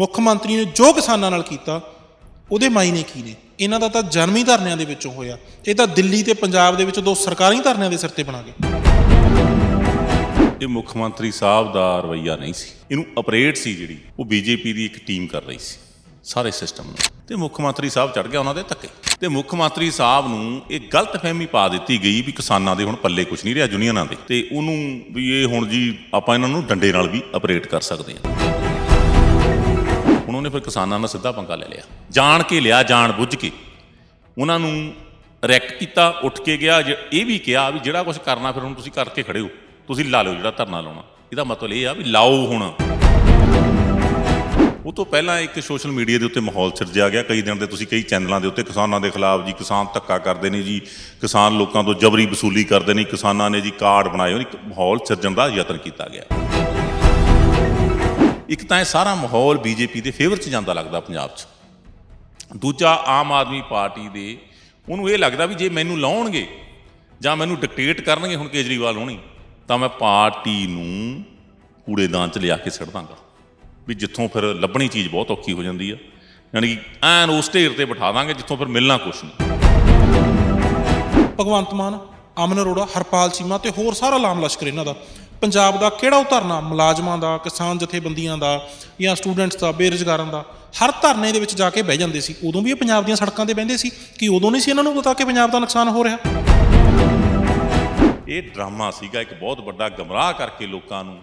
ਮੁੱਖ ਮੰਤਰੀ ਨੇ ਜੋ ਕਿਸਾਨਾਂ ਨਾਲ ਕੀਤਾ, ਉਹਦੇ ਮਾਇਨੇ ਕੀ ਨੇ? ਇਹਨਾਂ ਦਾ ਤਾਂ ਜਨਮੀ ਧਰਨਿਆਂ ਦੇ ਵਿੱਚੋਂ ਹੋਇਆ। ਇਹ ਤਾਂ ਦਿੱਲੀ ਤੇ ਪੰਜਾਬ ਦੇ ਵਿੱਚ ਦੋ ਸਰਕਾਰੀ ਧਰਨਿਆਂ ਦੇ ਸਿਰ ਤੇ ਬਣਾ ਗਏ। ਇਹ ਮੁੱਖ ਮੰਤਰੀ ਸਾਹਿਬ ਦਾ ਰਵਈਆ ਨਹੀਂ ਸੀ। ਇਹਨੂੰ ਆਪਰੇਟ ਸੀ ਜਿਹੜੀ, ਉਹ ਬੀਜੇਪੀ ਦੀ ਇੱਕ ਟੀਮ ਕਰ ਰਹੀ ਸੀ, ਸਾਰੇ ਸਿਸਟਮ ਨੂੰ। ਤੇ ਮੁੱਖ ਮੰਤਰੀ ਸਾਹਿਬ ਚੜ ਗਿਆ ਉਹਨਾਂ ਦੇ ਧੱਕੇ। ਤੇ ਮੁੱਖ ਮੰਤਰੀ ਸਾਹਿਬ ਨੂੰ ਇਹ ਗਲਤਫਹਿਮੀ ਪਾ ਦਿੱਤੀ ਗਈ ਵੀ ਕਿਸਾਨਾਂ ਦੇ ਹੁਣ ਪੱਲੇ ਕੁਝ ਨਹੀਂ ਰਿਹਾ, ਯੂਨੀਅਨਾਂ ਦੇ। ਤੇ ਉਹਨੂੰ ਵੀ ਇਹ ਹੁਣ ਜੀ ਆਪਾਂ ਇਹਨਾਂ ਨੂੰ ਡੰਡੇ ਨਾਲ ਵੀ ਆਪਰੇਟ ਕਰ ਸਕਦੇ ਹਾਂ। ਹੁਣ ਉਹਨੇ ਫਿਰ ਕਿਸਾਨਾਂ ਨਾਲ ਸਿੱਧਾ ਪੰਗਾ ਲੈ ਲਿਆ। ਜਾਣ ਕੇ ਲਿਆ, ਜਾਣ ਬੁੱਝ ਕੇ। ਉਹਨਾਂ ਨੂੰ ਰੈਕ ਕੀਤਾ, ਉੱਠ ਕੇ ਗਿਆ ਇਹ ਵੀ ਕਿਹਾ ਵੀ ਜਿਹੜਾ ਕੁਝ ਕਰਨਾ ਫਿਰ ਹੁਣ ਤੁਸੀਂ ਕਰਕੇ ਖੜੇ ਹੋ ਤੁਸੀਂ ਲਾ ਲਓ ਜਿਹੜਾ ਧਰਨਾ ਲਾਉਣਾ। ਇਹਦਾ ਮਤਲਬ ਇਹ ਆ ਵੀ ਲਾਓ ਹੁਣ। ਉਹ ਤੋਂ ਪਹਿਲਾਂ ਇੱਕ ਸੋਸ਼ਲ ਮੀਡੀਆ ਦੇ ਉੱਤੇ ਮਾਹੌਲ ਸਿਰਜਿਆ ਗਿਆ। ਕਈ ਦਿਨ ਦੇ ਤੁਸੀਂ ਕਈ ਚੈਨਲਾਂ ਦੇ ਉੱਤੇ ਕਿਸਾਨਾਂ ਦੇ ਖਿਲਾਫ ਜੀ ਕਿਸਾਨ ਧੱਕਾ ਕਰਦੇ ਨੇ ਜੀ, ਕਿਸਾਨ ਲੋਕਾਂ ਤੋਂ ਜਬਰੀ ਵਸੂਲੀ ਕਰਦੇ ਨੇ, ਕਿਸਾਨਾਂ ਨੇ ਜੀ ਕਾਰਡ ਬਣਾਏ ਹੋਏ ਇੱਕ ਮਾਹੌਲ ਸਿਰਜਣ ਦਾ ਯਤਨ ਕੀਤਾ ਗਿਆ। ਇੱਕ ਤਾਂ ਇਹ ਸਾਰਾ ਮਾਹੌਲ ਬੀਜੇਪੀ ਦੇ ਫੇਵਰ 'ਚ ਜਾਂਦਾ ਲੱਗਦਾ ਪੰਜਾਬ 'ਚ। ਦੂਜਾ ਆਮ ਆਦਮੀ ਪਾਰਟੀ ਦੇ, ਉਹਨੂੰ ਇਹ ਲੱਗਦਾ ਵੀ ਜੇ ਮੈਨੂੰ ਲਾਉਣਗੇ ਜਾਂ ਮੈਨੂੰ ਡਿਕਟੇਟ ਕਰਨਗੇ ਹੁਣ ਕੇਜਰੀਵਾਲ ਹੋਣੀ, ਤਾਂ ਮੈਂ ਪਾਰਟੀ ਨੂੰ ਕੂੜੇਦਾਨ 'ਚ ਲਿਆ ਕੇ ਸਿੱਟ ਦਾਂਗਾ। ਵੀ ਜਿੱਥੋਂ ਫਿਰ ਲੱਭਣੀ ਚੀਜ਼ ਬਹੁਤ ਔਖੀ ਹੋ ਜਾਂਦੀ ਆ। ਯਾਨੀ ਕਿ ਐਨ ਉਸ ਢੇਰ ਤੇ ਬਿਠਾ ਦਾਂਗੇ ਜਿੱਥੋਂ ਫਿਰ ਮਿਲਣਾ ਕੁਛ ਨਹੀਂ। ਭਗਵੰਤ ਮਾਨ, ਅਮਨ ਅਰੋੜਾ, ਹਰਪਾਲ ਚੀਮਾ ਤੇ ਹੋਰ ਸਾਰਾ ਲਾਮ ਲਸ਼ਕਰ ਇਹਨਾਂ ਦਾ। ਪੰਜਾਬ ਦਾ ਕਿਹੜਾ ਉਹ ਧਰਨਾ? ਮੁਲਾਜ਼ਮਾਂ ਦਾ, ਕਿਸਾਨ ਜਥੇਬੰਦੀਆਂ ਦਾ ਜਾਂ ਸਟੂਡੈਂਟਸ ਦਾ, ਬੇਰੁਜ਼ਗਾਰਾਂ ਦਾ? ਹਰ ਧਰਨੇ ਦੇ ਵਿੱਚ ਜਾ ਕੇ ਬਹਿ ਜਾਂਦੇ ਸੀ। ਉਦੋਂ ਵੀ ਇਹ ਪੰਜਾਬ ਦੀਆਂ ਸੜਕਾਂ ਤੇ ਬਹਿੰਦੇ ਸੀ। ਕਿ ਉਦੋਂ ਨਹੀਂ ਸੀ ਇਹਨਾਂ ਨੂੰ ਪਤਾ ਕਿ ਪੰਜਾਬ ਦਾ ਨੁਕਸਾਨ ਹੋ ਰਿਹਾ? ਇਹ ਡਰਾਮਾ ਸੀਗਾ। ਇੱਕ ਬਹੁਤ ਵੱਡਾ ਗਮਰਾਹ ਕਰਕੇ ਲੋਕਾਂ ਨੂੰ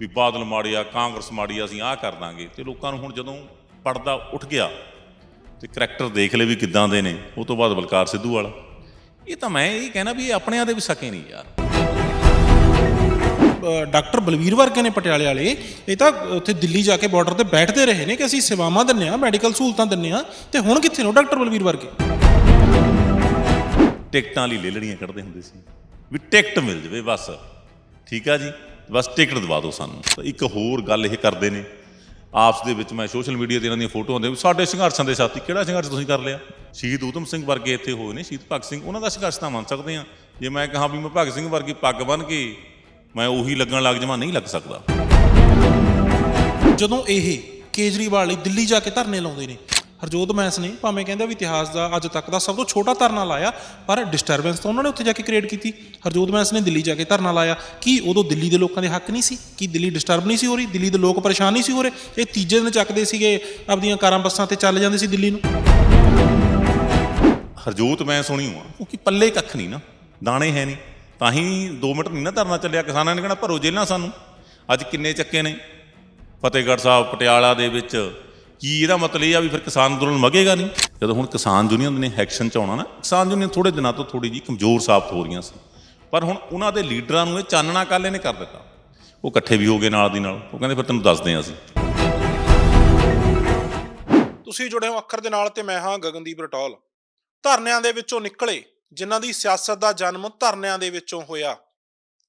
ਵੀ ਬਾਦਲ ਮਾੜੀ ਆ ਕਾਂਗਰਸ ਮਾੜੀ ਆ, ਅਸੀਂ ਆਹ ਕਰ ਦਾਂਗੇ। ਤੇ ਲੋਕਾਂ ਨੂੰ ਹੁਣ ਜਦੋਂ ਪੜਦਾ ਉੱਠ ਗਿਆ ਤੇ ਕਰੈਕਟਰ ਦੇਖ ਲਏ ਵੀ ਕਿੱਦਾਂ ਦੇ ਨੇ, ਉਹ ਤੋਂ ਬਾਅਦ ਬਲਕਾਰ ਸਿੱਧੂ ਵਾਲਾ। ਇਹ ਤਾਂ ਮੈਂ ਇਹ ਕਹਿਣਾ ਵੀ ਇਹ ਆਪਣਿਆਂ ਦੇ ਵੀ ਸਕੇ ਨਹੀਂ ਯਾਰ। ਡਾਕਟਰ ਬਲਵੀਰ ਵਰਗੇ ਨੇ ਪਟਿਆਲੇ ਵਾਲੇ, ਇਹ ਤਾਂ ਉੱਥੇ ਦਿੱਲੀ ਜਾ ਕੇ ਬਾਰਡਰ ਤੇ ਬੈਠਦੇ ਰਹੇ ਨੇ ਕਿ ਅਸੀਂ ਸੇਵਾਵਾਂ ਦਿੰਨੇ ਆ ਮੈਡੀਕਲ ਸਹੂਲਤਾਂ ਦਿੰਨੇ ਆ ਤੇ ਹੁਣ ਕਿੱਥੇ ਨੇ ਉਹ ਡਾਕਟਰ ਬਲਵੀਰ ਵਰਗੇ? ਟਿਕਟਾਂ ਲਈ ਲੇਲੜੀਆਂ ਕੱਢਦੇ ਹੁੰਦੇ ਸੀ। ਵੀ ਟਿਕਟ ਮਿਲ ਜਵੇ ਬਸ। ਠੀਕ ਆ ਜੀ? ਬਸ ਟਿਕਟ ਦਵਾ ਦਿਓ ਸਾਨੂੰ। ਤਾਂ ਇੱਕ ਹੋਰ ਗੱਲ ਇਹ ਕਰਦੇ ਨੇ। ਆਪਸ ਦੇ ਵਿੱਚ ਮੈਂ ਸੋਸ਼ਲ ਮੀਡੀਆ ਤੇ ਇਹਨਾਂ ਦੀਆਂ ਫੋਟੋਆਂ ਦੇ ਸਾਡੇ ਸੰਘਰਸ਼ਾਂ ਦੇ ਸਾਥੀ ਕਿਹੜਾ ਸੰਘਰਸ਼ ਤੁਸੀਂ ਕਰ ਲਿਆ? ਸ਼ਹੀਦ ਊਧਮ ਸਿੰਘ ਵਰਗੇ ਇੱਥੇ ਹੋਏ ਨੇ, ਸ਼ਹੀਦ ਭਗਤ ਸਿੰਘ। ਉਹਨਾਂ ਦਾ ਸੰਘਰਸ਼ ਤਾਂ ਮੰਨ ਸਕਦੇ ਆ ਜੇ ਮੈਂ ਕਹਾਂ ਵੀ ਮੈਂ ਭਗਤ ਸਿੰਘ ਵਰਗੀ ਪੱਗ ਬੰਨ ਕੇ ਮੈਂ ਉਹੀ ਲੱਗਣ ਲੱਗ ਜਾਵਾਂ ਨਹੀਂ ਲੱਗ ਸਕਦਾ। ਜਦੋਂ ਇਹ ਕੇਜਰੀਵਾਲ ਲਈ ਦਿੱਲੀ ਜਾ ਕੇ ਧਰਨੇ ਲਾਉਂਦੇ ਨੇ ਹਰਜੋਤ ਮੈਂਸ ਨੇ ਭਾਵੇਂ ਕਹਿੰਦਾ ਵੀ ਇਤਿਹਾਸ ਦਾ ਅੱਜ ਤੱਕ ਦਾ ਸਭ ਤੋਂ ਛੋਟਾ ਧਰਨਾ ਲਾਇਆ ਪਰ ਡਿਸਟਰਬੈਂਸ ਤਾਂ ਉਹਨਾਂ ਨੇ ਉੱਥੇ ਜਾ ਕੇ ਕ੍ਰੀਏਟ ਕੀਤੀ। ਹਰਜੋਤ ਮੈਂਸ ਨੇ ਦਿੱਲੀ ਜਾ ਕੇ ਧਰਨਾ ਲਾਇਆ। ਕੀ ਉਦੋਂ ਦਿੱਲੀ ਦੇ ਲੋਕਾਂ ਦੇ ਹੱਕ ਨਹੀਂ ਸੀ? ਕੀ ਦਿੱਲੀ ਡਿਸਟਰਬ ਨਹੀਂ ਸੀ ਹੋ ਰਹੀ? ਦਿੱਲੀ ਦੇ ਲੋਕ ਪਰੇਸ਼ਾਨ ਨਹੀਂ ਸੀ ਹੋ ਰਹੇ? ਇਹ ਤੀਜੇ ਦਿਨ ਚੱਕਦੇ ਸੀਗੇ ਆਪਦੀਆਂ ਕਾਰਾਂ ਬੱਸਾਂ ਤੇ ਚੱਲ ਜਾਂਦੇ ਸੀ ਦਿੱਲੀ ਨੂੰ। ਹਰਜੋਤ ਮੈਂ ਸੁਣੀ ਹਾਂ। ਕਿਉਂਕਿ ਪੱਲੇ ਕੱਖ ਨਹੀਂ ਨਾ ਦਾਣੇ ਹੈ ਨਹੀਂ। ਤਾਂ ਹੀ 2 ਮਿੰਟ ਨਹੀਂ ਨਾ ਧਰਨਾ ਚੱਲਿਆ। ਕਿਸਾਨਾਂ ਨੇ ਕਹਿਣਾ ਭਰੋ ਜੇਲਾਂ ਸਾਨੂੰ। ਅੱਜ ਕਿੰਨੇ ਚੱਕੇ ਨੇ? ਫਤਿਹਗੜ੍ਹ ਸਾਹਿਬ, ਪਟਿਆਲਾ ਦੇ ਵਿੱਚ। ਕੀ ਇਹਦਾ ਮਤਲਬ ਇਹ ਆ ਵੀ ਫਿਰ ਕਿਸਾਨ ਅੰਦੋਲਨ ਮਗੇਗਾ ਨਹੀਂ? ਜਦੋਂ ਹੁਣ ਕਿਸਾਨ ਯੂਨੀਅਨ ਨੇ ਐਕਸ਼ਨ ਚ ਆਉਣਾ ਨਾ, ਕਿਸਾਨ ਯੂਨੀਅਨ ਥੋੜੇ ਦਿਨਾਂ ਤੋਂ ਥੋੜੀ ਜੀ ਕਮਜ਼ੋਰ ਸਾਬਤ ਹੋ ਰਹੀਆਂ ਸੀ। ਪਰ ਹੁਣ ਉਹਨਾਂ ਦੇ ਲੀਡਰਾਂ ਨੂੰ ਇਹ ਚਾਨਣਾ ਕਾਲੇ ਨੇ ਕਰ ਦਿੱਤਾ। ਉਹ ਇਕੱਠੇ ਵੀ ਹੋ ਗਏ ਨਾਲ ਦੀ ਨਾਲ। ਉਹ ਕਹਿੰਦੇ ਫਿਰ ਤੈਨੂੰ ਦੱਸਦੇ ਹਾਂ ਅਸੀਂ। ਤੁਸੀਂ ਜੁੜੇ ਹੋ ਅੱਖਰ ਦੇ ਨਾਲ ਤੇ ਮੈਂ ਹਾਂ ਗਗਨਦੀਪ ਰਟੌਲ। ਧਰਨਿਆਂ ਦੇ ਵਿੱਚੋਂ ਨਿਕਲੇ ਜਿਨ੍ਹਾਂ ਦੀ ਸਿਆਸਤ ਦਾ ਜਨਮ ਧਰਨਿਆਂ ਦੇ ਵਿੱਚੋਂ ਹੋਇਆ।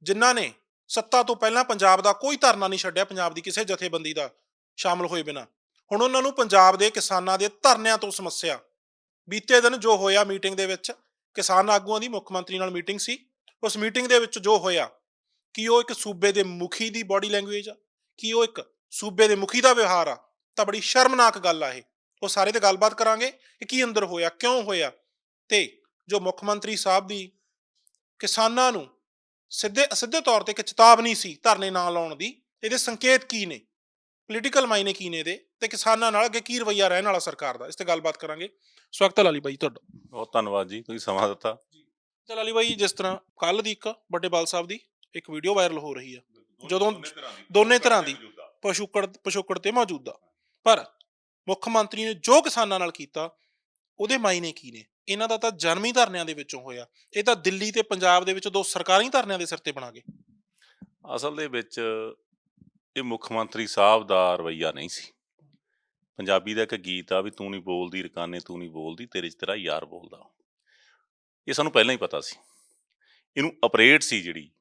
ਜਿਨ੍ਹਾਂ ਨੇ ਸੱਤਾ ਤੋਂ ਪਹਿਲਾਂ ਪੰਜਾਬ ਦਾ ਕੋਈ ਧਰਨਾ ਨਹੀਂ ਛੱਡਿਆ, ਪੰਜਾਬ ਦੀ ਕਿਸੇ ਜਥੇਬੰਦੀ ਦਾ ਸ਼ਾਮਲ ਹੋਏ ਬਿਨਾ। ਹੁਣ ਉਹਨਾਂ ਨੂੰ ਪੰਜਾਬ ਦੇ ਕਿਸਾਨਾਂ ਦੇ ਧਰਨਿਆਂ ਤੋਂ ਸਮੱਸਿਆ। ਬੀਤੇ ਦਿਨ ਜੋ ਹੋਇਆ ਮੀਟਿੰਗ ਦੇ ਵਿੱਚ, ਕਿਸਾਨ ਆਗੂਆਂ ਦੀ ਮੁੱਖ ਮੰਤਰੀ ਨਾਲ ਮੀਟਿੰਗ ਸੀ। ਉਸ ਮੀਟਿੰਗ ਦੇ ਵਿੱਚ ਜੋ ਹੋਇਆ, ਕਿ ਉਹ ਇੱਕ ਸੂਬੇ ਦੇ ਮੁਖੀ ਦੀ ਬਾਡੀ ਲੈਂਗੁਏਜ ਆ? ਕੀ ਉਹ ਇੱਕ ਸੂਬੇ ਦੇ ਮੁਖੀ ਦਾ ਵਿਵਹਾਰ ਆ? ਤਾਂ ਬੜੀ ਸ਼ਰਮਨਾਕ ਗੱਲ ਆ ਇਹ। ਉਹ ਸਾਰੇ ਤੇ ਗੱਲਬਾਤ ਕਰਾਂਗੇ ਕਿ ਕੀ ਅੰਦਰ ਹੋਇਆ, ਕਿਉਂ ਹੋਇਆ ਤੇ ਜੋ ਮੁੱਖ ਮੰਤਰੀ ਸਾਹਿਬ ਦੀ ਕਿਸਾਨਾਂ ਨੂੰ ਸਿੱਧੇ ਅਸਿੱਧੇ ਤੌਰ ਤੇ ਇੱਕ ਚੇਤਾਵਨੀ ਸੀ ਧਰਨੇ ਨਾ ਲਾਉਣ ਦੀ ਇਹਦੇ ਸੰਕੇਤ ਕੀ ਨੇ? ਪੋਲੀਟੀਕਲ ਮਾਇਨੇ ਕੀ ਨੇ ਇਹਦੇ? ਤੇ ਕਿਸਾਨਾਂ ਨਾਲ ਅੱਗੇ ਕੀ ਰਵੱਈਆ ਰਹਿਣ ਵਾਲਾ ਸਰਕਾਰ ਦਾ? ਇਸ ਤੇ ਗੱਲਬਾਤ ਕਰਾਂਗੇ। ਸਵਾਗਤ ਹੈ ਲਾਲੀ ਬਾਈ ਤੁਹਾਡਾ। ਬਹੁਤ ਧੰਨਵਾਦ ਜੀ ਤੁਸੀਂ ਸਮਾਂ ਦਿੱਤਾ। ਤੇ ਲਾਲੀ ਬਾਈ ਜਿਸ ਤਰ੍ਹਾਂ ਕੱਲ ਦੀ ਇੱਕ ਵੱਡੇ ਬਾਲ ਸਾਹਿਬ ਦੀ ਇੱਕ ਵੀਡੀਓ ਵਾਇਰਲ ਹੋ ਰਹੀ ਆ। ਜਦੋਂ ਦੋਨੇ ਤਰ੍ਹਾਂ ਦੀ। ਪਸ਼ੂਕੜ ਪਸ਼ੂਕੜ ਤੇ ਮੌਜੂਦਾ। ਪਰ ਮੁੱਖ ਮੰਤਰੀ ਨੇ ਜੋ ਕਿਸਾਨਾਂ ਨਾਲ ਕੀਤਾ ਉਹਦੇ ਮਾਇਨੇ ਕੀ ਨੇ? ਇਹਨਾਂ ਦਾ ਤਾਂ ਜਨਮੀ ਧਰਨਿਆਂ ਦੇ ਵਿੱਚੋਂ ਹੋਇਆ। ਇਹ ਤਾਂ ਦਿੱਲੀ ਤੇ ਪੰਜਾਬ ਦੇ ਵਿੱਚ ਦੋ ਸਰਕਾਰੀ ਧਰਨਿਆਂ ਦੇ ਸਿਰ ਤੇ ਬਣਾ ਗਏ। ਅਸਲ ਦੇ ਵਿੱਚ ਇਹ ਮੁੱਖ ਮੰਤਰੀ ਸਾਹਿਬ ਦਾ ਰਵਈਆ ਨਹੀਂ ਸੀ। ਪੰਜਾਬੀ ਦਾ ਇੱਕ ਗੀਤ ਆ ਵੀ ਤੂੰ ਨਹੀਂ ਬੋਲਦੀ ਰਕਾਨੇ, ਤੂੰ ਨਹੀਂ ਬੋਲਦੀ, ਤੇਰੇ 'ਚ ਤੇਰਾ ਯਾਰ ਬੋਲਦਾ। ਇਹ ਸਾਨੂੰ ਪਹਿਲਾਂ ਹੀ ਪਤਾ ਸੀ। ਇਹਨੂੰ ਆਪਰੇਟ ਸੀ ਜਿਹੜੀ,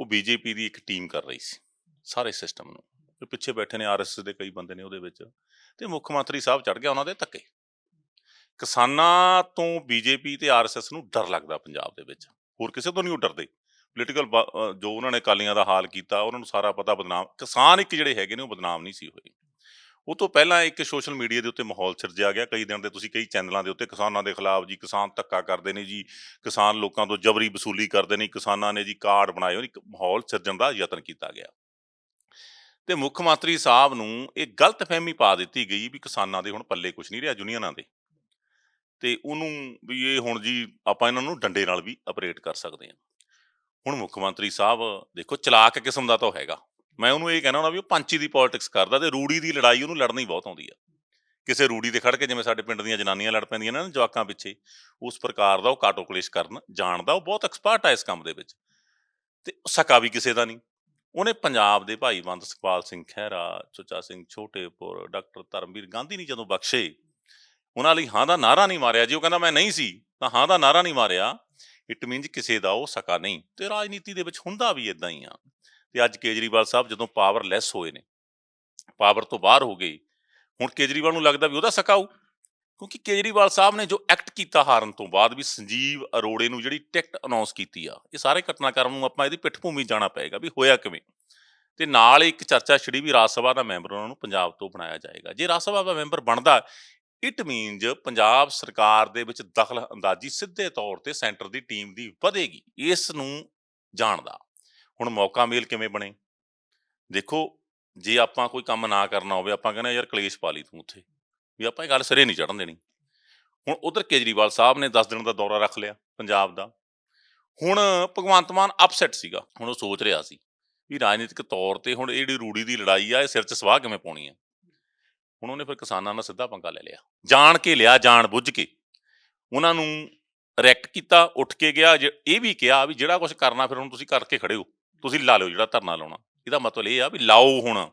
ਉਹ ਬੀਜੇਪੀ ਦੀ ਇੱਕ ਟੀਮ ਕਰ ਰਹੀ ਸੀ, ਸਾਰੇ ਸਿਸਟਮ ਨੂੰ। ਤੇ ਪਿੱਛੇ ਬੈਠੇ ਨੇ ਆਰਐਸਐਸ ਦੇ ਕਈ ਬੰਦੇ ਨੇ ਉਹਦੇ ਵਿੱਚ। ਤੇ ਮੁੱਖ ਮੰਤਰੀ ਸਾਹਿਬ ਚੜ ਗਿਆ ਉਹਨਾਂ ਦੇ ਧੱਕੇ। ਕਿਸਾਨਾਂ ਤੋਂ ਬੀਜੇਪੀ ਤੇ ਆਰਐਸਐਸ ਨੂੰ ਡਰ ਲੱਗਦਾ ਪੰਜਾਬ ਦੇ ਵਿੱਚ। ਹੋਰ ਕਿਸੇ ਤੋਂ ਨਹੀਂ ਉਹ ਡਰਦੇ। ਪੋਲੀਟੀਕਲ ਜੋ ਉਹਨਾਂ ਨੇ ਕਾਲੀਆਂ ਦਾ ਹਾਲ ਕੀਤਾ, ਉਹਨਾਂ ਨੂੰ ਸਾਰਾ ਪਤਾ ਬਦਨਾਮ, ਕਿਸਾਨ ਇੱਕ ਜਿਹੜੇ ਹੈਗੇ ਨੇ ਉਹ ਬਦਨਾਮ ਨਹੀਂ ਸੀ ਹੋਏ। ਉਹ ਤੋਂ ਪਹਿਲਾਂ ਇੱਕ ਸੋਸ਼ਲ ਮੀਡੀਆ ਦੇ ਉੱਤੇ ਮਾਹੌਲ ਸਿਰਜਿਆ ਗਿਆ। ਕਈ ਦਿਨ ਦੇ ਤੁਸੀਂ ਕਈ ਚੈਨਲਾਂ ਦੇ ਉੱਤੇ ਕਿਸਾਨਾਂ ਦੇ ਖਿਲਾਫ ਜੀ, ਕਿਸਾਨ ਧੱਕਾ ਕਰਦੇ ਨੇ ਜੀ, ਕਿਸਾਨ ਲੋਕਾਂ ਤੋਂ ਜਬਰੀ ਵਸੂਲੀ ਕਰਦੇ ਨੇ, ਕਿਸਾਨਾਂ ਨੇ ਜੀ ਕਾਰਡ ਬਣਾਏ ਹੋਏ ਇੱਕ ਮਾਹੌਲ ਸਿਰਜਣ ਦਾ ਯਤਨ ਕੀਤਾ ਗਿਆ। ਤੇ ਮੁੱਖ ਮੰਤਰੀ ਸਾਹਿਬ ਨੂੰ ਇਹ ਗਲਤਫਹਿਮੀ ਪਾ ਦਿੱਤੀ ਗਈ ਵੀ ਕਿਸਾਨਾਂ ਦੇ ਹੁਣ ਪੱਲੇ ਕੁਝ ਨਹੀਂ ਰਿਹਾ ਯੂਨੀਅਨਾਂ ਦੇ। ਤੇ ਉਹਨੂੰ ਵੀ ਇਹ ਹੁਣ ਜੀ ਆਪਾਂ ਇਹਨਾਂ ਨੂੰ ਡੰਡੇ ਨਾਲ ਵੀ ਆਪਰੇਟ ਕਰ ਸਕਦੇ ਹਾਂ। ਹੁਣ ਮੁੱਖ ਮੰਤਰੀ ਸਾਹਿਬ, ਦੇਖੋ ਚਲਾਕ ਕਿਸਮ ਦਾ ਤਾਂ ਹੈਗਾ। ਮੈਂ ਉਹਨੂੰ ਇਹ ਕਹਿਣਾ ਹੁੰਦਾ ਵੀ ਉਹ ਪੰਚੀ ਦੀ ਪੋਲਿਟਿਕਸ ਕਰਦਾ ਤੇ ਰੂੜੀ ਦੀ ਲੜਾਈ ਉਹਨੂੰ ਲੜਨੀ ਬਹੁਤ ਆਉਂਦੀ ਆ। ਕਿਸੇ ਰੂੜੀ ਤੇ ਖੜ ਕੇ ਜਿਵੇਂ ਸਾਡੇ ਪਿੰਡ ਦੀਆਂ ਜਨਾਨੀਆਂ ਲੜ ਪੈਂਦੀਆਂ ਨੇ ਨਾ ਜਵਾਕਾਂ ਪਿੱਛੇ, ਉਸ ਪ੍ਰਕਾਰ ਦਾ ਉਹ ਕਾਟੋ ਕਲੇਸ਼ ਕਰਨ, ਜਾਣਦਾ ਉਹ ਬਹੁਤ ਐਕਸਪਰਟ ਆ ਇਸ ਕੰਮ ਦੇ ਵਿੱਚ। ਤੇ ਸਕਾ ਵੀ ਕਿਸੇ ਦਾ ਨਹੀਂ। ਉਹਨੇ ਪੰਜਾਬ ਦੇ ਭਾਈ ਬੰਦ ਸੁਖਪਾਲ ਸਿੰਘ ਖਹਿਰਾ, ਸੁੱਚਾ ਸਿੰਘ ਛੋਟੇਪੁਰ, ਡਾਕਟਰ ਧਰਮਵੀਰ ਗਾਂਧੀ ਨਹੀਂ ਜਦੋਂ ਬਖਸ਼ੇ ਉਹਨਾਂ ਲਈ ਹਾਂ ਦਾ ਨਾਰਾ ਨਹੀਂ ਮਾਰਿਆ। ਜੇ ਉਹ ਕਹਿੰਦਾ ਮੈਂ ਨਹੀਂ ਸੀ, ਤਾਂ ਹਾਂ ਦਾ ਨਾਰਾ ਨਹੀਂ ਮਾਰਿਆ। ਇਟ ਮੀਨਸ ਕਿਸੇ ਦਾ ਉਹ ਸਕਾ ਨਹੀਂ। ਤੇ ਰਾਜਨੀਤੀ ਦੇ ਵਿੱਚ ਹੁੰਦਾ ਵੀ ਇਦਾਂ ਹੀ ਆ। ਤੇ ਅੱਜ ਕੇਜਰੀਵਾਲ ਸਾਹਿਬ ਜਦੋਂ ਪਾਵਰਲੈਸ ਹੋਏ ਨੇ ਪਾਵਰ ਤੋਂ ਬਾਹਰ ਹੋ ਗਏ, ਹੁਣ ਕੇਜਰੀਵਾਲ ਨੂੰ ਲੱਗਦਾ ਵੀ ਉਹਦਾ ਸਕਾਊ ਕਿਉਂਕਿ ਕੇਜਰੀਵਾਲ ਸਾਹਿਬ ਨੇ ਜੋ ਐਕਟ ਕੀਤਾ ਹਾਰਨ ਤੋਂ ਬਾਅਦ ਵੀ ਸੰਜੀਵ ਅਰੋੜੇ ਨੂੰ ਜਿਹੜੀ ਟਿਕਟ ਅਨਾਉਂਸ ਕੀਤੀ ਆ, ਇਹ ਸਾਰੇ ਘਟਨਾਕ੍ਰਮ ਨੂੰ ਆਪਾਂ ਇਹਦੀ ਪਿੱਠ ਭੂਮੀ ਜਾਣਾ ਪਏਗਾ ਵੀ ਹੋਇਆ ਕਿਵੇਂ। ਤੇ ਨਾਲ ਇੱਕ ਚਰਚਾ ਛਿੜੀ ਵੀ ਰਾਜ ਸਭਾ ਦਾ ਮੈਂਬਰ ਉਹਨਾਂ ਨੂੰ ਪੰਜਾਬ ਤੋਂ ਬਣਾਇਆ ਜਾਏਗਾ। ਜੇ ਰਾਜ ਸਭਾ ਦਾ ਮੈਂਬਰ ਬਣਦਾ ਇਟ ਮੀਨਜ਼ ਪੰਜਾਬ ਸਰਕਾਰ ਦੇ ਵਿੱਚ ਦਖਲ ਅੰਦਾਜ਼ੀ ਸਿੱਧੇ ਤੌਰ ਤੇ ਸੈਂਟਰ ਦੀ ਟੀਮ ਦੀ ਵਧੇਗੀ ਇਸ ਨੂੰ ਜਾਣਦਾ। ਹੁਣ ਮੌਕਾ ਮੇਲ ਕਿਵੇਂ ਬਣੇ? ਦੇਖੋ, ਜੇ ਆਪਾਂ ਕੋਈ ਕੰਮ ਨਾ ਕਰਨਾ ਹੋਵੇ, ਆਪਾਂ ਕਹਿੰਦੇ ਯਾਰ ਕਲੇਸ਼ ਪਾ ਲਈ ਤੂੰ ਉੱਥੇ। ਵੀ ਆਪਾਂ ਇਹ ਗੱਲ ਸਿਰੇ ਨਹੀਂ ਚੜਨ ਦੇਣੀ। ਹੁਣ ਉਧਰ ਕੇਜਰੀਵਾਲ ਸਾਹਿਬ ਨੇ 10 ਦਿਨ ਦਾ ਦੌਰਾ ਰੱਖ ਲਿਆ ਪੰਜਾਬ ਦਾ। ਹੁਣ ਭਗਵੰਤ ਮਾਨ ਅਪਸੈਟ ਸੀਗਾ, ਹੁਣ ਉਹ ਸੋਚ ਰਿਹਾ ਸੀ ਵੀ ਰਾਜਨੀਤਿਕ ਤੌਰ ਤੇ ਹੁਣ ਇਹ ਜਿਹੜੀ ਰੂੜੀ ਦੀ ਲੜਾਈ ਆ, ਇਹ ਸਿਰ 'ਚ ਸਵਾਹ ਕਿਵੇਂ ਪਾਉਣੀ ਆ? ਹੁਣ ਉਹਨੇ ਫਿਰ ਕਿਸਾਨਾਂ ਨਾਲ ਸਿੱਧਾ ਪੰਗਾ ਲੈ ਲਿਆ। ਜਾਣ ਕੇ ਲਿਆ, ਜਾਣ ਬੁੱਝ ਕੇ। ਉਹਨਾਂ ਨੂੰ ਰੈਕਟ ਕੀਤਾ, ਉੱਠ ਕੇ ਗਿਆ ਇਹ ਵੀ ਕਿਹਾ ਵੀ ਜਿਹੜਾ ਕੁਝ ਕਰਨਾ ਫਿਰ ਹੁਣ ਤੁਸੀਂ ਕਰਕੇ ਖੜੇ ਹੋ। ਤੁਸੀਂ ਲਾ ਲਿਓ ਜਿਹੜਾ ਧਰਨਾ ਲਾਉਣਾ। ਇਹਦਾ ਮਤਲਬ ਇਹ ਆ ਵੀ ਲਾਓ ਹੁਣ।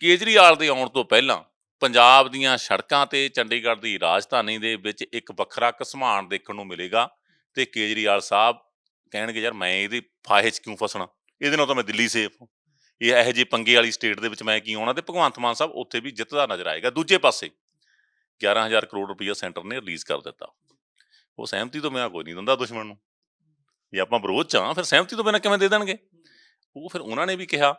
ਕੇਜਰੀਵਾਲ ਦੇ ਆਉਣ ਤੋਂ ਪਹਿਲਾਂ ਪੰਜਾਬ ਦੀਆਂ ਸੜਕਾਂ ਤੇ ਚੰਡੀਗੜ੍ਹ ਦੀ ਰਾਜਧਾਨੀ ਦੇ ਵਿੱਚ ਇੱਕ ਵੱਖਰਾ ਘਸਮਾਨ ਦੇਖਣ ਨੂੰ ਮਿਲੇਗਾ ਤੇ ਕੇਜਰੀਵਾਲ ਸਾਹਿਬ ਕਹਿਣਗੇ, ਯਾਰ ਮੈਂ ਇਹਦੇ ਫਾਹੇ 'ਚ ਕਿਉਂ ਫਸਣਾ? ਇਹਦੇ ਨਾਲ ਤਾਂ ਮੈਂ ਦਿੱਲੀ ਸੇਫ ਹਾਂ। ਇਹ ਇਹੋ ਜਿਹੇ ਪੰਗੇ ਵਾਲੀ ਸਟੇਟ ਦੇ ਵਿੱਚ ਮੈਂ ਕੀ ਆਉਣਾ ਤੇ ਭਗਵੰਤ ਮਾਨ ਸਾਹਿਬ ਉੱਥੇ ਵੀ ਜਿੱਤਦਾ ਨਜ਼ਰ ਆਏਗਾ। ਦੂਜੇ ਪਾਸੇ 11000 ਕਰੋੜ ਰੁਪਈਆ ਸੈਂਟਰ ਨੇ ਰਿਲੀਜ਼ ਕਰ ਦਿੱਤਾ। ਉਹ ਸਹਿਮਤੀ ਤੋਂ ਬਿਨਾਂ ਕੋਈ ਨਹੀਂ ਦਿੰਦਾ ਦੁਸ਼ਮਣ ਨੂੰ। ਜੇ ਆਪਾਂ ਵਿਰੋਧ ਚ ਹਾਂ, ਫਿਰ ਸਹਿਮਤੀ ਤੋਂ ਬਿਨਾਂ ਕਿਵੇਂ ਦੇ ਦੇਣਗੇ? ਉਹ ਫਿਰ ਉਹਨਾਂ ਨੇ ਵੀ ਕਿਹਾ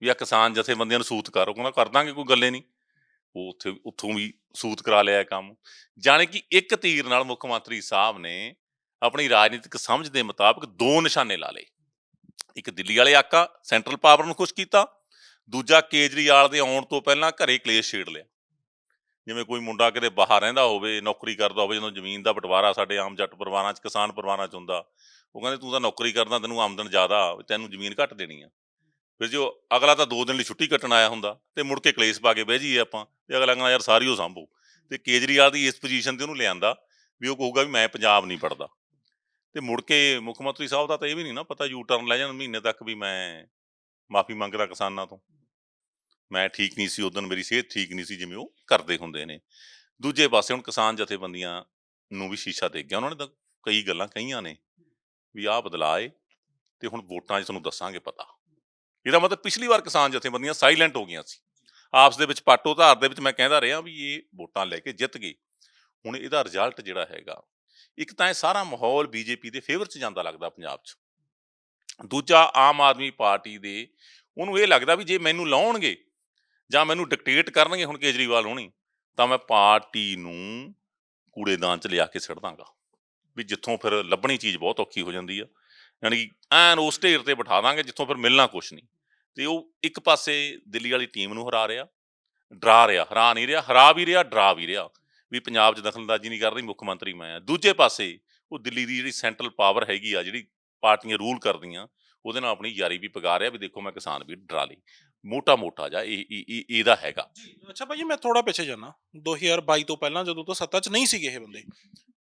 ਵੀ ਆ ਕਿਸਾਨ ਜਥੇਬੰਦੀਆਂ ਨੂੰ ਸੂਤ ਕਰੋ, ਉਹ ਕਹਿੰਦਾ ਕਰ ਦਾਂਗੇ, ਕੋਈ ਗੱਲੇ ਨਹੀਂ। ਉਹ ਉੱਥੇ, ਉੱਥੋਂ ਵੀ ਸੂਤ ਕਰਾ ਲਿਆ ਕੰਮ। ਜਾਣੀ ਕਿ ਇੱਕ ਤੀਰ ਨਾਲ ਮੁੱਖ ਮੰਤਰੀ ਸਾਹਿਬ ਨੇ ਆਪਣੀ ਰਾਜਨੀਤਿਕ ਸਮਝ ਦੇ ਮੁਤਾਬਕ ਦੋ ਨਿਸ਼ਾਨੇ ਲਾ ਲਏ। ਇੱਕ ਦਿੱਲੀ ਵਾਲੇ ਆਕਾ, ਸੈਂਟਰਲ ਪਾਵਰ ਨੂੰ ਖੁਸ਼ ਕੀਤਾ। ਦੂਜਾ ਕੇਜਰੀਵਾਲ ਦੇ ਆਉਣ ਤੋਂ ਪਹਿਲਾਂ ਘਰੇ ਕਲੇਸ਼ ਛੇੜ ਲਿਆ। ਜਿਵੇਂ ਕੋਈ ਮੁੰਡਾ ਕਿਤੇ ਬਾਹਰ ਰਹਿੰਦਾ ਹੋਵੇ, ਨੌਕਰੀ ਕਰਦਾ ਹੋਵੇ, ਜਦੋਂ ਜ਼ਮੀਨ ਦਾ ਬਟਵਾਰਾ ਸਾਡੇ ਆਮ ਜੱਟ ਪਰਿਵਾਰਾਂ 'ਚ, ਕਿਸਾਨ ਪਰਿਵਾਰਾਂ 'ਚ ਹੁੰਦਾ, ਉਹ ਕਹਿੰਦੇ, ਤੂੰ ਤਾਂ ਨੌਕਰੀ ਕਰਦਾ, ਤੈਨੂੰ ਆਮਦਨ ਜ਼ਿਆਦਾ ਤੈਨੂੰ ਜ਼ਮੀਨ ਘੱਟ ਦੇਣੀ ਆ। ਫਿਰ ਜੋ ਅਗਲਾ ਤਾਂ 2 ਦਿਨ ਲਈ ਛੁੱਟੀ ਕੱਟਣ ਆਇਆ ਹੁੰਦਾ ਤੇ ਮੁੜ ਕੇ ਕਲੇਸ਼ ਪਾ ਕੇ ਬਹਿ ਜਾਈਏ ਆਪਾਂ ਤੇ ਅਗਲਾ ਕਹਿੰਦਾ, ਯਾਰ ਸਾਰੀ ਉਹ ਸੰਭੂ। ਤੇ ਕੇਜਰੀਵਾਲ ਦੀ ਇਸ ਪੋਜੀਸ਼ਨ ਤੇ ਉਹਨੂੰ ਲਿਆਂਦਾ ਵੀ ਉਹ ਕਹੂਗਾ ਵੀ ਮੈਂ ਪੰਜਾਬ ਨਹੀਂ ਪੜਦਾ ਤੇ ਮੁੜ ਕੇ ਮੁੱਖ ਮੰਤਰੀ ਸਾਹਿਬ ਦਾ ਤਾਂ ਇਹ ਵੀ ਨਹੀਂ ਨਾ ਪਤਾ ਯੂ ਟਰਨ ਲੈ ਜਾਣ, ਮਹੀਨੇ ਤੱਕ ਵੀ ਮੈਂ ਮਾਫੀ ਮੰਗਦਾ ਕਿਸਾਨਾਂ ਤੋਂ। ਮੈਂ ਠੀਕ ਨਹੀਂ ਸੀ, ਉਦੋਂ ਮੇਰੀ ਸਿਹਤ ਠੀਕ ਨਹੀਂ ਸੀ ਜਿਵੇਂ ਉਹ ਕਰਦੇ ਹੁੰਦੇ ਨੇ। ਦੂਜੇ ਪਾਸੇ ਹੁਣ ਕਿਸਾਨ ਜਥੇਬੰਦੀਆਂ ਨੂੰ ਵੀ ਸ਼ੀਸ਼ਾ ਦੇ ਗਿਆ, ਉਹਨਾਂ ਨੇ ਤਾਂ ਕਈ ਗੱਲਾਂ ਕਹੀਆਂ ਨੇ ਵੀ ਆਹ ਬਦਲਾਏ ਤੇ ਹੁਣ ਵੋਟਾਂ 'ਚ ਤੁਹਾਨੂੰ ਦੱਸਾਂਗੇ ਪਤਾ। ਇਹਦਾ ਮਤਲਬ ਪਿਛਲੀ ਵਾਰ ਕਿਸਾਨ ਜਥੇਬੰਦੀਆਂ ਸਾਇਲੈਂਟ ਹੋ ਗਈਆਂ ਸੀ। ਆਪਸ ਦੇ ਵਿੱਚ ਪਾਟੋ ਧਾਰ ਦੇ ਵਿੱਚ ਮੈਂ ਕਹਿੰਦਾ ਰਿਹਾ ਵੀ ਇਹ ਵੋਟਾਂ ਲੈ ਕੇ ਜਿੱਤ ਗਏ। ਹੁਣ ਇਹਦਾ ਰਿਜ਼ਲਟ ਜਿਹੜਾ ਹੈਗਾ ਇੱਕ ਤਾਂ ਇਹ ਸਾਰਾ ਮਾਹੌਲ ਬੀਜੇਪੀ ਦੇ ਫੇਵਰ 'ਚ ਜਾਂਦਾ ਲੱਗਦਾ ਪੰਜਾਬ 'ਚ। ਦੂਜਾ ਆਮ ਆਦਮੀ ਪਾਰਟੀ ਦੇ, ਉਹਨੂੰ ਇਹ ਲੱਗਦਾ ਵੀ ਜੇ ਮੈਨੂੰ ਲਾਉਣਗੇ ਜਾਂ ਮੈਨੂੰ ਡਿਕਟੇਟ ਕਰਨਗੇ ਹੁਣ ਕੇਜਰੀਵਾਲ ਹੋਣੀ, ਤਾਂ ਮੈਂ ਪਾਰਟੀ ਨੂੰ ਕੂੜੇਦਾਨ 'ਚ ਲਿਆ ਕੇ ਸਿੱਟ ਦਾਂਗਾ। ਵੀ ਜਿੱਥੋਂ ਫਿਰ ਲੱਭਣੀ ਚੀਜ਼ ਬਹੁਤ ਔਖੀ ਹੋ ਜਾਂਦੀ ਆ। ਯਾਨੀ ਕਿ ਐਨ ਉਸ ਢੇਰ ਤੇ ਬਿਠਾ ਦਾਂਗੇ ਜਿੱਥੋਂ ਫਿਰ ਮਿਲਣਾ ਕੁਛ ਨਹੀਂ। ਤੇ ਉਹ ਇੱਕ ਪਾਸੇ ਦਿੱਲੀ ਵਾਲੀ ਟੀਮ ਨੂੰ ਹਰਾ ਰਿਹਾ, ਡਰਾ ਰਿਹਾ, ਹਰਾ ਨਹੀਂ ਰਿਹਾ, ਹਰਾ ਵੀ ਰਿਹਾ, ਡਰਾ ਵੀ ਰਿਹਾ। ਵੀ ਪੰਜਾਬ 'ਚ ਦਖਲਅੰਦਾਜ਼ੀ ਨਹੀਂ ਕਰ ਰਹੀ, ਮੁੱਖ ਮੰਤਰੀ ਮੈਂ ਆ। ਦੂਜੇ ਪਾਸੇ ਉਹ ਦਿੱਲੀ ਦੀ ਜਿਹੜੀ ਸੈਂਟਰਲ ਪਾਵਰ ਹੈਗੀ ਆ, ਜਿਹੜੀ ਪਾਰਟੀਆਂ ਰੂਲ ਕਰਦੀਆਂ, ਉਹਦੇ ਨਾਲ ਆਪਣੀ ਯਾਰੀ ਵੀ ਪਗਾ ਰਿਹਾ ਵੀ ਦੇਖੋ ਮੈਂ ਕਿਸਾਨ ਵੀ ਡਰਾ ਲਈ। ਮੋਟਾ ਮੋਟਾ ਜਾ, ਇਹ, ਇਹ- ਇਹਦਾ ਹੈਗਾ। ਅੱਛਾ ਭਾਈ, ਮੈਂ ਥੋੜਾ ਪਿੱਛੇ ਜਾਣਾ 2022 ਤੋਂ ਪਹਿਲਾਂ ਜਦੋਂ ਤੋਂ ਸੱਤਾ 'ਚ ਨਹੀਂ ਸੀਗੇ ਇਹ ਬੰਦੇ।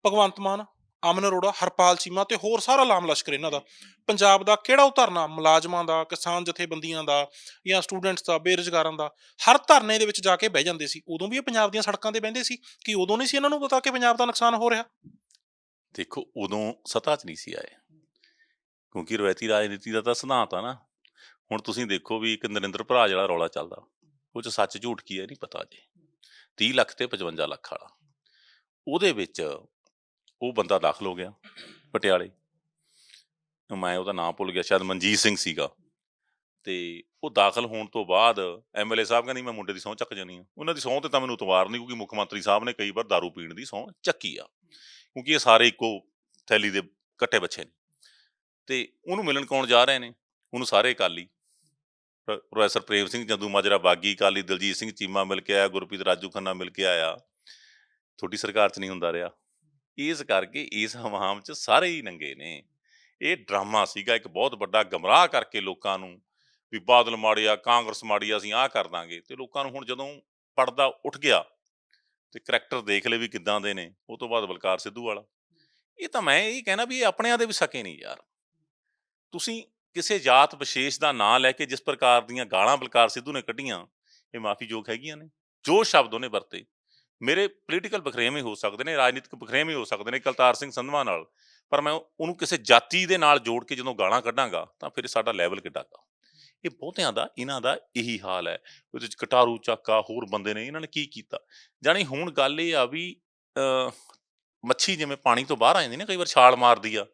ਭਗਵੰਤ ਮਾਨ ਅਮਨ ਅਰੋੜਾ, ਹਰਪਾਲ ਚੀਮਾ ਤੇ ਹੋਰ ਸਾਰਾ ਲਾਮ ਲਸ਼ਕਰ ਇਹਨਾਂ ਦਾ। ਪੰਜਾਬ ਦਾ ਕਿਹੜਾ ਉਹ ਧਰਨਾ? ਮੁਲਾਜ਼ਮਾਂ ਦਾ, ਕਿਸਾਨ ਜਥੇਬੰਦੀਆਂ ਦਾ ਜਾਂ ਸਟੂਡੈਂਟਸ ਦਾ, ਬੇਰੁਜ਼ਗਾਰਾਂ ਦਾ? ਹਰ ਧਰਨੇ ਦੇ ਵਿੱਚ ਜਾ ਕੇ ਬਹਿ ਜਾਂਦੇ ਸੀ। ਉਦੋਂ ਵੀ ਇਹ ਪੰਜਾਬ ਦੀਆਂ ਸੜਕਾਂ ਤੇ ਬਹਿੰਦੇ ਸੀ ਕਿ ਉਦੋਂ ਨਹੀਂ ਸੀ ਇਹਨਾਂ ਨੂੰ ਪਤਾ ਕਿ ਪੰਜਾਬ ਦਾ ਨੁਕਸਾਨ ਹੋ ਰਿਹਾ? ਦੇਖੋ, ਉਦੋਂ ਸਤਾ 'ਚ ਨਹੀਂ ਸੀ ਆਏ। ਕਿਉਂਕਿ ਰਵਾਇਤੀ ਰਾਜਨੀਤੀ ਦਾ ਤਾਂ ਸਿਧਾਂਤ ਆ ਨਾ। ਹੁਣ ਤੁਸੀਂ ਦੇਖੋ ਵੀ ਇੱਕ ਨਰਿੰਦਰ ਭਰਾ ਜਿਹੜਾ ਰੌਲਾ ਚੱਲਦਾ। ਉਹ 'ਚ ਸੱਚ ਝੂਠ ਕੀ ਹੈ? ਨਹੀਂ ਪਤਾ ਜੀ 30 ਲੱਖ ਤੇ 55 ਲੱਖ ਵਾਲਾ। ਉਹਦੇ ਵਿੱਚ ਉਹ ਬੰਦਾ ਦਾਖਲ ਹੋ ਗਿਆ ਪਟਿਆਲੇ। ਮੈਂ ਉਹਦਾ ਨਾਮ ਭੁੱਲ ਗਿਆ, ਸ਼ਾਇਦ ਮਨਜੀਤ ਸਿੰਘ ਸੀਗਾ। ਤੇ ਉਹ ਦਾਖਲ ਹੋਣ ਤੋਂ ਬਾਅਦ ਐਮਐਲਏ ਸਾਹਿਬ ਕਹਿੰਦੇ ਮੈਂ ਮੁੰਡੇ ਦੀ ਸਹੁੰ ਚੱਕ ਜਾਣੀ ਆ। ਉਹਨਾਂ ਦੀ ਸਹੁੰ ਤੇ ਤਾਂ ਮੈਨੂੰ ਉਤਵਾਰ ਨਹੀਂ ਕਿਉਂਕਿ ਮੁੱਖ ਮੰਤਰੀ ਸਾਹਿਬ ਨੇ ਕਈ ਵਾਰ दारू ਪੀਣ ਦੀ ਸਹੁੰ ਚੱਕੀ ਆ। ਕਿਉਂਕਿ ਇਹ ਸਾਰੇ ਇੱਕੋ ਥੈਲੀ ਦੇ ਕੱਟੇ ਬੱਚੇ ਨੇ। ਤੇ ਉਹਨੂੰ ਮਿਲਣ ਕੌਣ ਜਾ ਰਹੇ ਨੇ? ਉਹਨੂੰ ਸਾਰੇ ਅਕਾਲੀ। ਪ੍ਰੋਫੈਸਰ ਪ੍ਰੇਮ ਸਿੰਘ ਜੰਦੂ, ਮਾਜਰਾ ਬਾਗੀ ਅਕਾਲੀ, ਦਲਜੀਤ ਸਿੰਘ ਚੀਮਾ ਮਿਲ ਕੇ ਆਇਆ, ਗੁਰਪ੍ਰੀਤ ਰਾਜੂ ਖੰਨਾ ਮਿਲ ਕੇ ਆਇਆ। ਤੁਹਾਡੀ ਸਰਕਾਰ 'ਚ ਨਹੀਂ ਹੁੰਦਾ ਰਿਹਾ। ਇਸ ਕਰਕੇ ਇਸ ਹਵਾਮ 'ਚ ਸਾਰੇ ਹੀ ਨੰਗੇ ਨੇ। ਇਹ ਡਰਾਮਾ ਸੀਗਾ, ਇੱਕ ਬਹੁਤ ਵੱਡਾ ਗਮਰਾਹ ਕਰਕੇ ਲੋਕਾਂ ਨੂੰ ਵੀ ਬਾਦਲ ਮਾੜੇ ਆ ਕਾਂਗਰਸ ਮਾੜੀ ਆ ਅਸੀਂ ਆਹ ਕਰ ਦਾਂਗੇ। ਤੇ ਲੋਕਾਂ ਨੂੰ ਹੁਣ ਜਦੋਂ ਪੜਦਾ ਉੱਠ ਗਿਆ ਤੇ ਕਰੈਕਟਰ ਦੇਖ ਲਏ ਵੀ ਕਿੱਦਾਂ ਦੇ ਨੇ, ਉਹ ਤੋਂ ਬਾਅਦ ਬਲਕਾਰ ਸਿੱਧੂ ਵਾਲਾ। ਇਹ ਤਾਂ ਮੈਂ ਇਹ ਕਹਿਣਾ ਵੀ ਇਹ ਆਪਣਿਆਂ ਦੇ ਵੀ ਸਕੇ ਨਹੀਂ ਯਾਰ। ਤੁਸੀਂ ਕਿਸੇ ਜਾਤ ਵਿਸ਼ੇਸ਼ ਦਾ ਨਾਂ ਲੈ ਕੇ ਜਿਸ ਪ੍ਰਕਾਰ ਦੀਆਂ ਗਾਲਾਂ ਬਲਕਾਰ ਸਿੱਧੂ ਨੇ ਕੱਢੀਆਂ, ਇਹ ਮਾਫੀਯੋਗ ਹੈਗੀਆਂ ਨੇ। ਜੋ ਸ਼ਬਦ ਉਹਨੇ ਵਰਤੇ ਮੇਰੇ ਪੋਲੀਟੀਕਲ ਬਖਰੇਵੇਂ ਹੋ ਸਕਦੇ ਨੇ, ਰਾਜਨੀਤਿਕ ਬਖਰੇਵੇਂ ਹੋ ਸਕਦੇ ਨੇ ਕਲਤਾਰ ਸਿੰਘ ਸੰਧਵਾ ਨਾਲ, ਪਰ ਮੈਂ ਉਹਨੂੰ ਕਿਸੇ ਜਾਤੀ ਦੇ ਨਾਲ ਜੋੜ ਕੇ ਜਦੋਂ ਗਾਲਾਂ ਕੱਢਾਂਗਾ, ਤਾਂ ਫਿਰ ਸਾਡਾ ਲੈਵਲ ਕਿੱਡਾ ਗਾ। ਇਹ ਬਹੁਤਿਆਂ ਦਾ, ਇਹਨਾਂ ਦਾ ਇਹੀ ਹਾਲ ਹੈ। ਉਹਦੇ ਚ ਕਟਾਰੂ, ਚਾਕਾ, ਹੋਰ ਬੰਦੇ ਨੇ ਇਹਨਾਂ ਨੇ ਕੀ ਕੀਤਾ? ਜਾਣੀ ਹੁਣ ਗੱਲ ਇਹ ਆ ਵੀ ਮੱਛੀ ਜਿਵੇਂ ਪਾਣੀ ਤੋਂ ਬਾਹਰ ਆ ਜਾਂਦੀ ਨਾ, ਕਈ ਵਾਰ ਛਾਲ ਮਾਰਦੀ ਆ,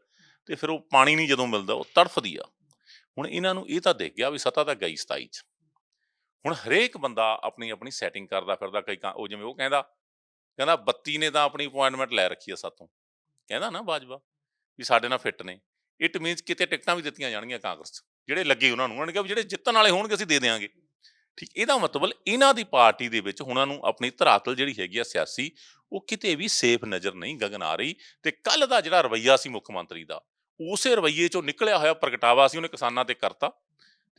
ਤੇ ਫਿਰ ਉਹ ਪਾਣੀ ਨਹੀਂ ਜਦੋਂ ਮਿਲਦਾ, ਉਹ ਤੜਫਦੀ ਆ। ਹੁਣ ਇਹਨਾਂ ਨੂੰ ਇਹ ਤਾਂ ਦੇਖ ਗਿਆ ਵੀ ਸਤਾ ਤਾਂ ਗਈ 27 ਚ। ਹੁਣ ਹਰੇਕ ਬੰਦਾ ਆਪਣੀ ਆਪਣੀ ਸੈਟਿੰਗ ਕਰਦਾ ਫਿਰਦਾ, ਕਈ ਕਾਂ- ਉਹ ਜਿਵੇਂ ਉਹ ਕਹਿੰਦਾ ਕਹਿੰਦਾ ਬੱਤੀ ਨੇ ਤਾਂ ਆਪਣੀ ਅਪਾਇੰਟਮੈਂਟ ਲੈ ਰੱਖੀ ਆ ਸਾਤੋਂ। ਕਹਿੰਦਾ ਨਾ ਬਾਜਵਾ ਵੀ ਸਾਡੇ ਨਾਲ ਫਿੱਟ ਨੇ। ਇਟ ਮੀਨਸ ਕਿਤੇ ਟਿਕਟਾਂ ਵੀ ਦਿੱਤੀਆਂ ਜਾਣਗੀਆਂ ਕਾਂਗਰਸ ਜਿਹੜੇ ਲੱਗੇ ਉਹਨਾਂ ਨੂੰ। ਉਹਨਾਂ ਨੇ ਕਿਹਾ ਵੀ ਜਿਹੜੇ ਜਿੱਤਣ ਵਾਲੇ ਹੋਣਗੇ ਅਸੀਂ ਦੇ ਦੇਵਾਂਗੇ ਠੀਕ, ਇਹਦਾ ਮਤਲਬ ਇਹਨਾਂ ਦੀ ਪਾਰਟੀ ਦੇ ਵਿੱਚ ਉਹਨਾਂ ਨੂੰ ਆਪਣੀ ਧਰਾਤਲ ਜਿਹੜੀ ਹੈਗੀ ਆ ਸਿਆਸੀ, ਉਹ ਕਿਤੇ ਵੀ ਸੇਫ ਨਜ਼ਰ ਨਹੀਂ ਗਗਨ ਆ ਰਹੀ। ਤੇ ਕੱਲ ਦਾ ਜਿਹੜਾ ਰਵਈਆ ਸੀ ਮੁੱਖ ਮੰਤਰੀ ਦਾ, ਉਸੇ ਰਵਈਏ ਚੋਂ ਨਿਕਲਿਆ ਹੋਇਆ ਪ੍ਰਗਟਾਵਾ ਸੀ, ਉਹਨੇ ਕਿਸਾਨਾਂ ਤੇ ਕਰਤਾ।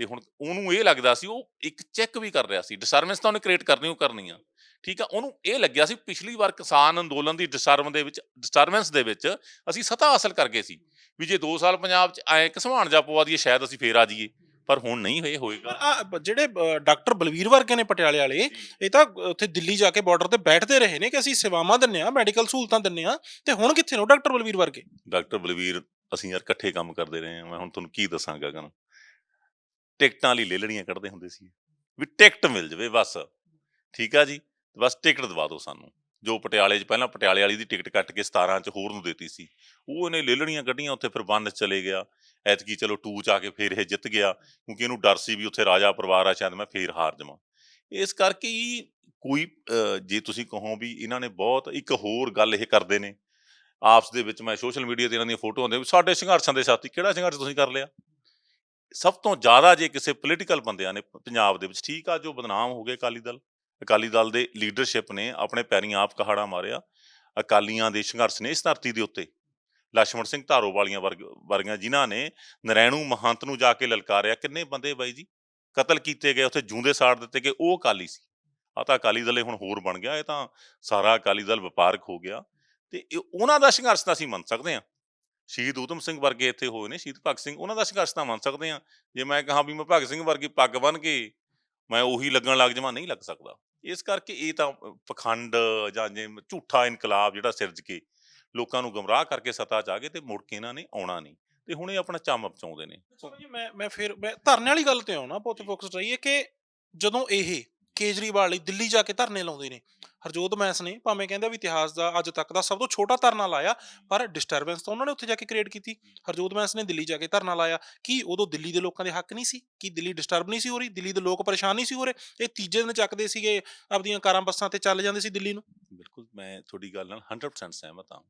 ਤੇ ਹੁਣ ਉਹਨੂੰ ਇਹ ਲੱਗਦਾ ਸੀ ਉਹ ਇੱਕ ਚੈੱਕ ਵੀ ਕਰ ਰਿਹਾ ਸੀ ਡਿਸਟਰਬੈਂਸ ਤਾਂ ਉਹਨੇ ਕ੍ਰੀਏਟ ਕਰਨੀ ਉਹ ਕਰਨੀ ਆ। ਠੀਕ ਆ ਉਹਨੂੰ ਇਹ ਲੱਗਿਆ ਸੀ ਪਿਛਲੀ ਵਾਰ ਕਿਸਾਨ ਅੰਦੋਲਨ ਦੀ ਡਿਸਟਰਬਨ ਦੇ ਵਿੱਚ ਡਿਸਟਰਬੈਂਸ ਦੇ ਵਿੱਚ ਅਸੀਂ ਸਤਾ ਹਾਸਲ ਕਰ ਗਏ ਸੀ ਵੀ ਜੇ 2 ਸਾਲ ਪੰਜਾਬ 'ਚ ਐ ਘਸਵਾਣ ਜਾ ਪਵਾ ਦਈਏ ਸ਼ਾਇਦ ਅਸੀਂ ਫੇਰ ਆ ਜਾਈਏ। ਪਰ ਹੁਣ ਨਹੀਂ ਹੋਏ ਪਰ ਹੋਏਗਾ ਜਿਹੜੇ ਡਾਕਟਰ ਬਲਵੀਰ ਵਰਗੇ ਨੇ ਪਟਿਆਲੇ ਵਾਲੇ ਇਹ ਤਾਂ ਉੱਥੇ ਦਿੱਲੀ ਜਾ ਕੇ ਬਾਰਡਰ ਤੇ ਬੈਠਦੇ ਰਹੇ ਨੇ ਕਿ ਅਸੀਂ ਸੇਵਾਵਾਂ ਦਿੰਨੇ ਆ ਮੈਡੀਕਲ ਸਹੂਲਤਾਂ ਦਿੰਨੇ ਆ ਤੇ ਹੁਣ ਕਿੱਥੇ ਨੇ ਉਹ ਡਾਕਟਰ ਬਲਵੀਰ ਵਰਗੇ? ਡਾਕਟਰ ਬਲਵੀਰ ਅਸੀਂ ਯਾਰ ਇਕੱਠੇ ਕੰਮ ਕਰਦੇ ਰਹੇ ਹਾਂ ਮੈਂ ਹੁਣ ਤੁਹਾਨੂੰ ਕੀ ਦੱਸਾਂ ਗਗਨ ਟਿਕਟਾਂ ਲਈ ਲੇਲੜੀਆਂ ਕੱਢਦੇ ਹੁੰਦੇ ਸੀ। ਵੀ ਟਿਕਟ ਮਿਲ ਜਵੇ ਬਸ। ਠੀਕ ਆ ਜੀ? ਬਸ ਟਿਕਟ ਦਵਾ ਦਿਓ ਸਾਨੂੰ। ਜੋ ਪਟਿਆਲੇ 'ਚ ਪਹਿਲਾਂ ਪਟਿਆਲੇ ਵਾਲੀ ਦੀ ਟਿਕਟ ਕੱਟ ਕੇ 17 'ਚ ਹੋਰ ਨੂੰ ਦਿੱਤੀ ਸੀ। ਉਹ ਇਹਨੇ ਲੇਲੜੀਆਂ ਕੱਢੀਆਂ, ਉੱਥੇ ਫਿਰ ਬੰਨ 'ਚ ਚਲੇ ਗਿਆ। ਐਤਕੀ ਚਲੋ 2 ਚ ਆ ਕੇ ਫਿਰ ਇਹ ਜਿੱਤ ਗਿਆ, ਕਿਉਂਕਿ ਇਹਨੂੰ ਡਰ ਸੀ ਵੀ ਉੱਥੇ ਰਾਜਾ ਪਰਿਵਾਰ ਆ, ਸ਼ਾਇਦ ਮੈਂ ਫੇਰ ਹਾਰ ਜਾਵਾਂ। ਇਸ ਕਰਕੇ ਹੀ ਕੋਈ ਜੇ ਤੁਸੀਂ ਕਹੋ ਵੀ ਇਹਨਾਂ ਨੇ ਬਹੁਤ ਇੱਕ ਹੋਰ ਗੱਲ ਇਹ ਕਰਦੇ ਨੇ। ਆਪਸ ਦੇ ਵਿੱਚ ਮੈਂ ਸੋਸ਼ਲ ਮੀਡੀਆ ਤੇ ਇਹਨਾਂ ਦੀਆਂ ਫੋਟੋਆਂ ਦੇ, ਸਾਡੇ ਸੰਘਰਸ਼ਾਂ ਦੇ ਸਾਥੀ ਕਿਹੜਾ ਸੰਘਰਸ਼ ਤੁਸੀਂ ਕਰ ਲਿਆ? ਸਭ ਤੋਂ ਜ਼ਿਆਦਾ ਜੇ ਕਿਸੇ ਪੋਲੀਟੀਕਲ ਬੰਦਿਆਂ ਨੇ ਪੰਜਾਬ ਦੇ ਵਿੱਚ ਠੀਕ ਆ, ਜੋ ਬਦਨਾਮ ਹੋ ਗਏ ਅਕਾਲੀ ਦਲ ਅਕਾਲੀ ਦਲ ਦੇ ਲੀਡਰਸ਼ਿਪ ਨੇ ਆਪਣੇ ਪੈਰੀਂ ਆਪ ਕਹਾੜਾ ਮਾਰਿਆ, ਅਕਾਲੀਆਂ ਦੇ ਸੰਘਰਸ਼ ਨੇ ਇਸ ਧਰਤੀ ਦੇ ਉੱਤੇ। ਲక్ష్మణ ਸਿੰਘ ਧਾਰੋ ਵਾਲੀਆਂ ਵਰਗੀਆਂ ਜਿਨ੍ਹਾਂ ਨੇ ਨਰੈਣੂ ਮਹੰਤ ਨੂੰ ਜਾ ਕੇ ਲਲਕਾਰਿਆ, ਕਿੰਨੇ ਬੰਦੇ ਬਾਈ ਜੀ? ਕਤਲ ਕੀਤੇ ਗਏ, ਉੱਥੇ ਜੂੰਦੇ ਸਾੜ ਦਿੱਤੇ ਗਏ, ਉਹ ਅਕਾਲੀ ਸੀ। ਆ ਤਾਂ ਅਕਾਲੀ ਦਲੇ ਹੁਣ ਹੋਰ ਬਣ ਗਿਆ, ਇਹ ਤਾਂ ਸਾਰਾ ਅਕਾਲੀ ਦਲ ਵਪਾਰਕ ਹੋ ਗਿਆ। ਤੇ ਉਹਨਾਂ ਦਾ ਸੰਘਰਸ਼ ਤਾਂ ਅਸੀਂ ਮੰਨ ਸਕਦੇ ਹਾਂ। ਸ਼ਹੀਦ ਊਧਮ ਸਿੰਘ ਵਰਗੇ ਇੱਥੇ ਹੋਏ ਨੇ ਸ਼ਹੀਦ ਭਗਤ ਸਿੰਘ ਉਹਨਾਂ ਦਾ ਸੰਘਰਸ਼ ਤਾਂ ਮੰਨ ਸਕਦੇ ਹਾਂ। ਜੇ ਮੈਂ ਕਹਾਂ ਵੀ ਮੈਂ ਭਗਤ ਸਿੰਘ ਵਰਗੀ ਪੱਗ ਬੰਨ ਕੇ ਮੈਂ ਉਹੀ ਲੱਗਣ ਲੱਗ ਜਾਵਾਂ ਨਹੀਂ ਲੱਗ ਸਕਦਾ। ਇਸ ਕਰਕੇ ਇਹ ਤਾਂ ਪਖੰਡ ਜਾਂ ਜੇ ਝੂਠਾ ਇਨਕਲਾਬ ਜਿਹੜਾ ਸਿਰਜ ਕੇ ਲੋਕਾਂ ਨੂੰ ਗਮਰਾਹ ਕਰਕੇ ਸੱਤਾ ਚ ਆ ਗਏ ਤੇ ਮੁੜ ਕੇ ਇਹਨਾਂ ਨੇ ਆਉਣਾ ਨਹੀਂ ਤੇ ਹੁਣ ਇਹ ਆਪਣਾ ਚੰਮ ਬਚਾਉਂਦੇ ਨੇ। ਮੈਂ ਮੈਂ ਫਿਰ ਮੈਂ ਧਰਨੇ ਵਾਲੀ ਗੱਲ ਤੇ ਆਉਣਾ ਬਹੁਤ ਫੋਕਸ ਰਹੀਏ ਕਿ ਜਦੋਂ ਇਹ ਕੇਜਰੀਵਾਲ ਲਈ ਦਿੱਲੀ ਜਾ ਕੇ ਧਰਨੇ ਲਾਉਂਦੇ ਨੇ। ਹਰਜੋਤ ਮੈਂਸ ਨੇ ਭਾਵੇਂ ਕਹਿੰਦੇ ਵੀ ਇਤਿਹਾਸ ਦਾ ਅੱਜ ਤੱਕ ਦਾ ਸਭ ਤੋਂ ਛੋਟਾ ਧਰਨਾ ਲਾਇਆ ਪਰ ਡਿਸਟਰਬੈਂਸ ਤਾਂ ਉਹਨਾਂ ਨੇ ਉੱਥੇ ਜਾ ਕੇ ਕ੍ਰੀਏਟ ਕੀਤੀ। ਹਰਜੋਤ ਮੈਂਸ ਨੇ ਦਿੱਲੀ ਜਾ ਕੇ ਧਰਨਾ ਲਾਇਆ। ਕੀ ਉਦੋਂ ਦਿੱਲੀ ਦੇ ਲੋਕਾਂ ਦੇ ਹੱਕ ਨਹੀਂ ਸੀ? ਕੀ ਦਿੱਲੀ ਡਿਸਟਰਬ ਨਹੀਂ ਸੀ ਹੋ ਰਹੀ? ਦਿੱਲੀ ਦੇ ਲੋਕ ਪਰੇਸ਼ਾਨ ਨਹੀਂ ਸੀ ਹੋ ਰਹੇ? ਇਹ ਤੀਜੇ ਦਿਨ ਚੱਕਦੇ ਸੀਗੇ ਆਪਦੀਆਂ ਕਾਰਾਂ ਬੱਸਾਂ ਤੇ ਚੱਲ ਜਾਂਦੇ ਸੀ ਦਿੱਲੀ ਨੂੰ। ਬਿਲਕੁਲ ਮੈਂ ਤੁਹਾਡੀ ਗੱਲ ਨਾਲ 100% ਸਹਿਮਤ ਹਾਂ।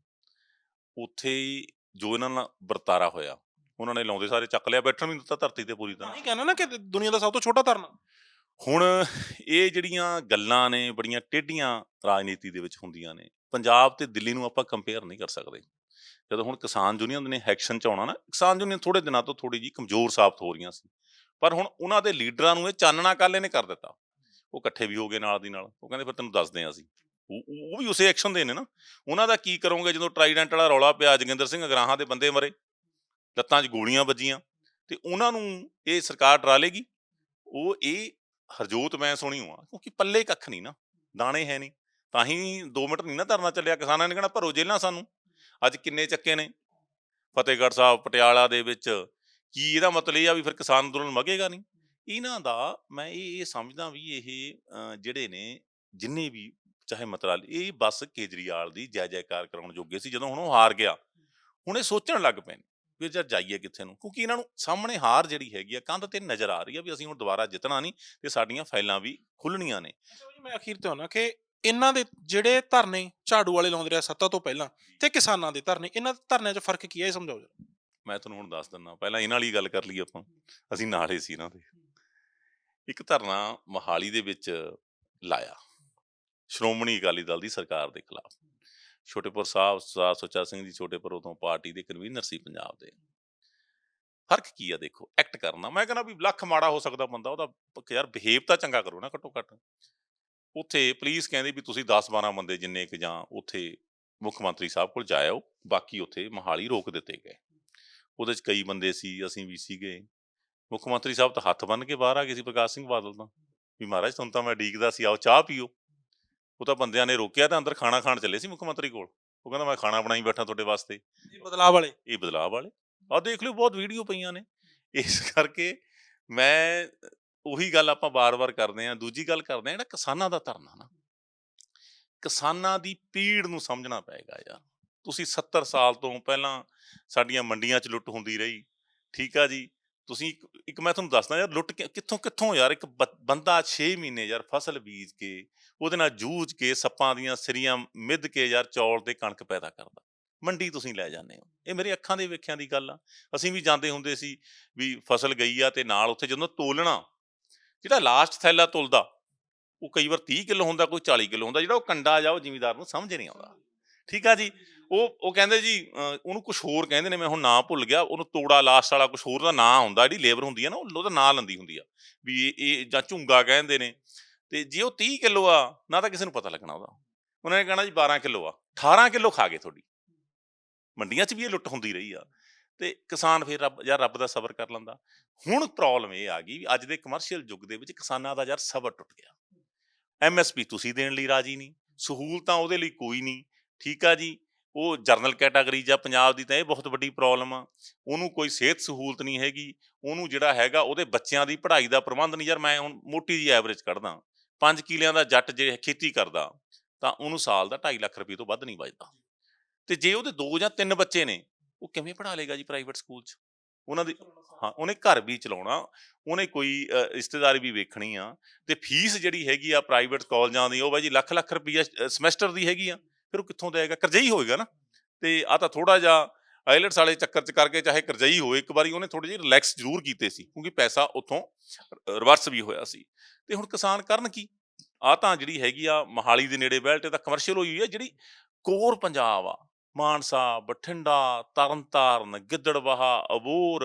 ਉੱਥੇ ਹੀ ਜੋ ਇਹਨਾਂ ਨਾਲ ਵਰਤਾਰਾ ਹੋਇਆ ਉਹਨਾਂ ਨੇ ਲਾਉਂਦੇ ਸਾਰੇ ਚੱਕ ਲਿਆ ਬੈਠਣ ਵੀ ਨਹੀਂ ਦਿੱਤਾ ਧਰਤੀ ਤੇ ਪੂਰੀ ਤਰ੍ਹਾਂ। ਨਹੀਂ ਕਹਿਣਾ ਨਾ ਕਿ ਦੁਨੀਆ ਦਾ ਸਭ ਤੋਂ ਛੋਟਾ ਧਰਨਾ। ਹੁਣ ਇਹ ਜਿਹੜੀਆਂ ਗੱਲਾਂ ਨੇ, ਬੜੀਆਂ ਟੇਢੀਆਂ ਰਾਜਨੀਤੀ ਦੇ ਵਿੱਚ ਹੁੰਦੀਆਂ ਨੇ, ਪੰਜਾਬ ਤੇ ਦਿੱਲੀ ਨੂੰ ਆਪਾਂ ਕੰਪੇਅਰ ਨਹੀਂ ਕਰ ਸਕਦੇ। ਜਦੋਂ ਹੁਣ ਕਿਸਾਨ ਯੂਨੀਅਨ ਨੇ ਐਕਸ਼ਨ ਚ ਆਉਣਾ ਨਾ, ਕਿਸਾਨ ਯੂਨੀਅਨ ਥੋੜੇ ਦਿਨਾਂ ਤੋਂ ਥੋੜੀ ਜੀ ਕਮਜ਼ੋਰ ਸਾਬਤ ਹੋ ਰਹੀਆਂ ਸੀ। ਪਰ ਹੁਣ ਉਹਨਾਂ ਦੇ ਲੀਡਰਾਂ ਨੂੰ ਇਹ ਚਾਨਣਾ ਕਾਲੇ ਨੇ ਕਰ ਦਿੱਤਾ। ਉਹ ਇਕੱਠੇ ਵੀ ਹੋ ਗਏ ਨਾਲ ਦੀ ਨਾਲ। ਉਹ ਕਹਿੰਦੇ, ਫਿਰ ਤੈਨੂੰ ਦੱਸਦੇ ਆ ਅਸੀਂ। ਉਹ ਵੀ ਉਸੇ ਐਕਸ਼ਨ ਦੇ ਨੇ ਨਾ। ਉਹਨਾਂ ਦਾ ਕੀ ਕਰੋਗੇ ਜਦੋਂ ਟਰਾਈਡੈਂਟ ਵਾਲਾ ਰੌਲਾ ਪਿਆ, ਜੋਗਿੰਦਰ ਸਿੰਘ ਅਗਰਾਹਾਂ ਦੇ ਬੰਦੇ ਮਰੇ, ਲੱਤਾਂ 'ਚ ਗੋਲੀਆਂ ਵੱਜੀਆਂ। ਤੇ ਉਹਨਾਂ ਨੂੰ ਇਹ ਸਰਕਾਰ ਡਰਾ ਲੇਗੀ ਉਹ ਇਹ ਹਰਜੋਤ ਮੈਂ ਸੁਣੀ ਹਾਂ ਕਿਉਂਕਿ ਪੱਲੇ ਕੱਖ ਨਹੀਂ ਨਾ, ਦਾਣੇ ਹੈ ਨਹੀਂ, ਤਾਂ ਹੀ 2 ਮਿੰਟ ਨਹੀਂ ਨਾ ਧਰਨਾ ਚੱਲਿਆ, ਕਿਸਾਨਾਂ ਨੇ ਕਹਿਣਾ ਭਰੋ ਜੇਲਾਂ ਸਾਨੂੰ। ਅੱਜ ਕਿੰਨੇ ਚੱਕੇ ਨੇ? ਫਤਿਹਗੜ੍ਹ ਸਾਹਿਬ, ਪਟਿਆਲਾ ਦੇ ਵਿੱਚ, ਕੀ ਇਹਦਾ ਮਤਲਬ ਇਹ ਆ ਵੀ ਫਿਰ ਕਿਸਾਨ ਅੰਦੋਲਨ ਮਗੇਗਾ ਨਹੀਂ? ਇਹਨਾਂ ਦਾ ਮੈਂ ਇਹ ਇਹ ਸਮਝਦਾ ਵੀ ਇਹ ਜਿਹੜੇ ਨੇ, ਜਿੰਨੇ ਵੀ ਚਾਹੇ ਮਤਲਬ ਇਹ ਬਸ ਕੇਜਰੀਵਾਲ ਦੀ ਜੈ ਜੈਕਾਰ ਕਰਾਉਣ ਜੋਗੇ ਸੀ, ਜਦੋਂ ਹੁਣ ਉਹ ਹਾਰ ਗਿਆ, ਹੁਣ ਇਹ ਸੋਚਣ ਲੱਗ ਪਏ ਨੇ। ਵੀ ਯਾਰ ਜਾਈਏ ਕਿੱਥੇ ਨੂੰ ਕਿਉਂਕਿ ਇਹਨਾਂ ਨੂੰ ਸਾਹਮਣੇ ਹਾਰ ਜਿਹੜੀ ਹੈਗੀ ਆ ਕੰਧ ਤੇ ਨਜ਼ਰ ਆ ਰਹੀ ਆ ਵੀ ਅਸੀਂ ਹੁਣ ਦੁਬਾਰਾ ਜਿੱਤਣਾ ਨਹੀਂ ਤੇ ਸਾਡੀਆਂ ਫਾਈਲਾਂ ਵੀ ਖੁੱਲਣੀਆਂ ਨੇ। ਅੱਛਾ ਜੀ ਮੈਂ ਅਖੀਰ ਤੇ ਹੋਣਾ ਕਿ ਇਹਨਾਂ ਦੇ ਜਿਹੜੇ ਧਰਨੇ ਝਾੜੂ ਵਾਲੇ ਲਾਉਂਦੇ ਰਿਹਾ ਸੱਤਾ ਤੋਂ ਪਹਿਲਾਂ ਤੇ ਕਿਸਾਨਾਂ ਦੇ ਧਰਨੇ ਇਹਨਾਂ ਦੇ ਧਰਨਿਆਂ 'ਚ ਫ਼ਰਕ ਕੀ ਹੈ ਇਹ ਸਮਝਾਓ ਜਰਾ। ਮੈਂ ਤੁਹਾਨੂੰ ਹੁਣ ਦੱਸ ਦਿੰਦਾ ਪਹਿਲਾਂ ਇਹਨਾਂ ਵਾਲੀ ਗੱਲ ਕਰ ਲਈ ਆਪਾਂ ਅਸੀਂ ਨਾਲੇ ਸੀ ਇਹਨਾਂ ਦੇ। ਇੱਕ ਧਰਨਾ ਮਹਾਲੀ ਦੇ ਵਿੱਚ ਲਾਇਆ ਸ਼੍ਰੋਮਣੀ ਅਕਾਲੀ ਦਲ ਦੀ ਸਰਕਾਰ ਦੇ ਖਿਲਾਫ। ਛੋਟੇਪੁਰ ਸਾਹਿਬ ਸਰਦਾਰ ਸੁੱਚਾ ਸਿੰਘ ਜੀ ਛੋਟੇਪੁਰ ਉਦੋਂ ਪਾਰਟੀ ਦੇ ਕਨਵੀਨਰ ਸੀ ਪੰਜਾਬ ਦੇ। ਫ਼ਰਕ ਕੀ ਆ ਦੇਖੋ, ਐਕਟ ਕਰਨਾ, ਮੈਂ ਕਹਿੰਦਾ ਵੀ ਲੱਖ ਮਾੜਾ ਹੋ ਸਕਦਾ ਬੰਦਾ, ਉਹਦਾ ਯਾਰ ਬਿਹੇਵ ਤਾਂ ਚੰਗਾ ਕਰੋ ਨਾ ਘੱਟੋ ਘੱਟ ਉੱਥੇ ਪੁਲਿਸ ਕਹਿੰਦੀ ਵੀ ਤੁਸੀਂ 10 12 ਬੰਦੇ ਜਿੰਨੇ ਕਿ ਜਾਂ ਉੱਥੇ ਮੁੱਖ ਮੰਤਰੀ ਸਾਹਿਬ ਕੋਲ ਜਾਇਓ, ਬਾਕੀ ਉੱਥੇ ਮਹਾਲੀ ਰੋਕ ਦਿੱਤੇ ਗਏ। ਉਹਦੇ ਚ ਕਈ ਬੰਦੇ ਸੀ, ਅਸੀਂ ਵੀ ਸੀਗੇ। ਮੁੱਖ ਮੰਤਰੀ ਸਾਹਿਬ ਤਾਂ ਹੱਥ ਬੰਨ ਕੇ ਬਾਹਰ ਆ ਗਏ ਸੀ ਪ੍ਰਕਾਸ਼ ਸਿੰਘ ਬਾਦਲ ਤਾਂ। ਵੀ ਮਹਾਰਾਜ ਤੁਹਾਨੂੰ ਤਾਂ ਮੈਂ ਡੀਕਦਾ ਸੀ, ਆਓ ਚਾਹ ਪੀਓ। ਉਹ ਤਾਂ ਬੰਦਿਆਂ ਨੇ ਰੋਕਿਆ ਤਾਂ ਅੰਦਰ ਖਾਣਾ ਖਾਣ ਚੱਲੇ ਸੀ ਮੁੱਖ ਮੰਤਰੀ ਕੋਲ। ਉਹ ਕਹਿੰਦਾ ਮੈਂ ਖਾਣਾ ਬਣਾਈ ਬੈਠਾ ਤੁਹਾਡੇ ਵਾਸਤੇ। ਇਹ ਬਦਲਾਅ ਵਾਲੇ। ਇਹ ਬਦਲਾਅ ਵਾਲੇ। ਆਹ ਦੇਖ ਲਿਓ ਬਹੁਤ ਵੀਡੀਓ ਪਈਆਂ ਨੇ। ਇਸ ਕਰਕੇ ਮੈਂ ਉਹੀ ਗੱਲ ਆਪਾਂ ਬਾਰ-ਬਾਰ ਕਰਦੇ ਆਂ ਦੂਜੀ ਗੱਲ ਕਰਦੇ ਆਂ ਜਿਹੜਾ ਕਿਸਾਨਾਂ ਦਾ ਧਰਨਾ ਨਾ ਕਿਸਾਨਾਂ ਦੀ ਪੀੜ ਨੂੰ ਸਮਝਣਾ ਪਏਗਾ ਯਾਰ। ਤੁਸੀਂ 70 ਸਾਲ ਤੋਂ ਪਹਿਲਾਂ ਸਾਡੀਆਂ ਮੰਡੀਆਂ 'ਚ ਲੁੱਟ ਹੁੰਦੀ ਰਹੀ। ਠੀਕ ਆ ਜੀ। ਤੁਸੀਂ ਇੱਕ ਮੈਂ ਤੁਹਾਨੂੰ ਦੱਸਦਾ ਯਾਰ, ਲੁੱਟ ਕੇ- ਕਿੱਥੋਂ ਕਿੱਥੋਂ ਯਾਰ, ਇੱਕ ਬ- ਬੰਦਾ 6 ਮਹੀਨੇ ਯਾਰ ਫਸਲ ਬੀਜ ਕੇ, ਉਹਦੇ ਨਾਲ ਜੂਝ ਕੇ, ਸੱਪਾਂ ਦੀਆਂ ਸਿਰੀਆਂ ਮਿੱਧ ਕੇ ਯਾਰ ਚੌਲ ਤੇ ਕਣਕ ਪੈਦਾ ਕਰਦਾ। ਮੰਡੀ ਤੁਸੀਂ ਲੈ ਜਾਂਦੇ ਹੋ। ਇਹ ਮੇਰੇ ਅੱਖਾਂ ਦੇ ਵੇਖਿਆਂ ਦੀ ਗੱਲ ਆ। ਅਸੀਂ ਵੀ ਜਾਂਦੇ ਹੁੰਦੇ ਸੀ ਵੀ ਫਸਲ ਗਈ ਆ ਤੇ ਨਾਲ ਉੱਥੇ ਜਦੋਂ ਤੋਲਣਾ, ਜਿਹੜਾ ਲਾਸਟ ਥੈਲਾ ਤੁਲਦਾ, ਉਹ ਕਈ ਵਾਰ 30 ਕਿਲੋ ਹੁੰਦਾ, ਕੋਈ 40 ਕਿਲੋ ਹੁੰਦਾ, ਜਿਹੜਾ ਉਹ ਕੰਡਾ ਜਾ ਉਹ ਜ਼ਿਮੀਦਾਰ ਨੂੰ ਸਮਝ ਨਹੀਂ ਆਉਂਦਾ। ਠੀਕ ਆ ਜੀ? ਉਹ ਉਹ ਕਹਿੰਦੇ ਜੀ ਉਹਨੂੰ ਕੁਝ ਹੋਰ ਕਹਿੰਦੇ ਨੇ, ਮੈਂ ਹੁਣ ਨਾਂ ਭੁੱਲ ਗਿਆ, ਉਹਨੂੰ ਤੋੜਾ ਲਾਸਟ ਵਾਲਾ ਕੁਝ ਹੋਰ ਦਾ ਨਾਂ ਹੁੰਦਾ ਜਿਹੜੀ ਲੇਬਰ ਹੁੰਦੀ ਆ ਨਾ, ਉਹ ਉਹਦਾ ਨਾਂ ਲੰਦੀ ਹੁੰਦੀ ਆ, ਵੀ ਇਹ ਜਾਂ ਝੁੰਗਾ ਕਹਿੰਦੇ ਨੇ, ਤੇ ਜੇ ਉਹ 30 ਕਿਲੋ ਆ, ਨਾ ਤਾਂ ਕਿਸੇ ਨੂੰ ਪਤਾ ਲੱਗਣਾ ਉਹਦਾ। ਉਹਨਾਂ ਨੇ ਕਹਿਣਾ ਜੀ 12 ਕਿਲੋ ਆ 18 ਕਿਲੋ ਖਾ ਗਏ ਤੁਹਾਡੀ। ਮੰਡੀਆਂ 'ਚ ਵੀ ਇਹ ਲੁੱਟ ਹੁੰਦੀ ਰਹੀ ਆ, ਤੇ ਕਿਸਾਨ ਫਿਰ ਰੱਬ ਯਾਰ ਰੱਬ ਦਾ ਸਬਰ ਕਰ ਲੈਂਦਾ। ਹੁਣ ਪ੍ਰੋਬਲਮ ਇਹ ਆ ਗਈ ਵੀ ਅੱਜ ਦੇ ਕਮਰਸ਼ੀਅਲ ਯੁੱਗ ਦੇ ਵਿੱਚ ਕਿਸਾਨਾਂ ਦਾ ਯਾਰ ਸਬਰ ਟੁੱਟ ਗਿਆ। ਐਮਐਸਪੀ ਤੁਸੀਂ ਦੇਣ ਲਈ ਰਾਜੀ ਨਹੀਂ, ਸਹੂਲਤਾਂ ਉਹਦੇ ਲਈ ਕੋਈ ਨਹੀਂ, ਠੀਕ ਆ ਜੀ? ਉਹ ਜਰਨਲ ਕੈਟਾਗਰੀ ਜਾਂ ਪੰਜਾਬ ਦੀ ਤਾਂ ਇਹ ਬਹੁਤ ਵੱਡੀ ਪ੍ਰੋਬਲਮ ਆ। ਉਹਨੂੰ ਕੋਈ ਸਿਹਤ ਸਹੂਲਤ ਨਹੀਂ ਹੈਗੀ। ਉਹਨੂੰ ਜਿਹੜਾ ਹੈਗਾ ਉਹਦੇ ਬੱਚਿਆਂ ਦੀ ਪੜ੍ਹਾਈ ਦਾ ਪ੍ਰਬੰਧ ਨਹੀਂ। ਯਾਰ ਮੈਂ ਹੁਣ ਮੋਟੀ ਜੀ ਐਵਰੇਜ ਕੱਢਦਾ। 5 ਕਿਲਿਆਂ ਦਾ ਜੱਟ ਜੇ ਖੇਤੀ ਕਰਦਾ, ਤਾਂ ਉਹਨੂੰ ਸਾਲ ਦਾ 2.5 ਲੱਖ ਰੁਪਏ ਤੋਂ ਵੱਧ ਨਹੀਂ ਬਚਦਾ ਤੇ ਜੇ ਉਹਦੇ ਦੋ ਜਾਂ ਤਿੰਨ ਬੱਚੇ ਨੇ, ਉਹ ਕਿਵੇਂ ਪੜ੍ਹਾ ਲੇਗਾ ਜੀ ਪ੍ਰਾਈਵੇਟ ਸਕੂਲ 'ਚ? ਉਹਨਾਂ ਦੀ ਹਾਂ, ਉਹਨੇ ਘਰ ਵੀ ਚਲਾਉਣਾ। ਉਹਨੇ ਕੋਈ ਰਿਸ਼ਤੇਦਾਰੀ ਵੀ ਵੇਖਣੀ ਆ। ਤੇ ਫੀਸ ਜਿਹੜੀ ਹੈਗੀ ਆ ਪ੍ਰਾਈਵੇਟ ਕਾਲਜਾਂ ਦੀ, ਉਹ ਬਾਈ ਜੀ ਲੱਖ ਲੱਖ ਰੁਪਈਆ ਸਮੈਸਟਰ ਦੀ ਹੈਗੀ ਆ। ਫਿਰ ਉਹ ਕਿੱਥੋਂ ਦੇਗਾ ਕਰਜ਼ਈ ਹੋਏਗਾ ਨਾ। ਤੇ ਆ ਤਾਂ ਥੋੜਾ ਜਿਹਾ ਆਈਲੈਟਸ ਵਾਲੇ ਚੱਕਰ ਚ ਕਰਕੇ ਚਾਹੇ ਕਰਜ਼ਈ ਹੋਏ ਇੱਕ ਵਾਰੀ ਉਹਨੇ ਥੋੜੇ ਜਿਹੇ ਰਿਲੈਕਸ ਜ਼ਰੂਰ ਕੀਤੇ ਸੀ, ਕਿਉਂਕਿ ਪੈਸਾ ਉੱਥੋਂ ਰਿਵਰਸ ਵੀ ਹੋਇਆ ਸੀ। ਤੇ ਹੁਣ ਕਿਸਾਨ ਕਰਨ ਕੀ? ਆ ਤਾਂ ਜਿਹੜੀ ਹੈਗੀ ਆ ਮਹਾਲੀ ਦੇ ਨੇੜੇ ਬੈਲਟ ਤਾਂ ਕਮਰਸ਼ੀਅਲ ਹੋਈ ਹੋਈ ਆ, ਜਿਹੜੀ ਕੋਰ ਪੰਜਾਬ ਆ। ਮਾਨਸਾ, ਬਠਿੰਡਾ, ਤਰਨਤਾਰਨ ਗਿੱਦੜਬਾਹਾ ਅਬੋਰ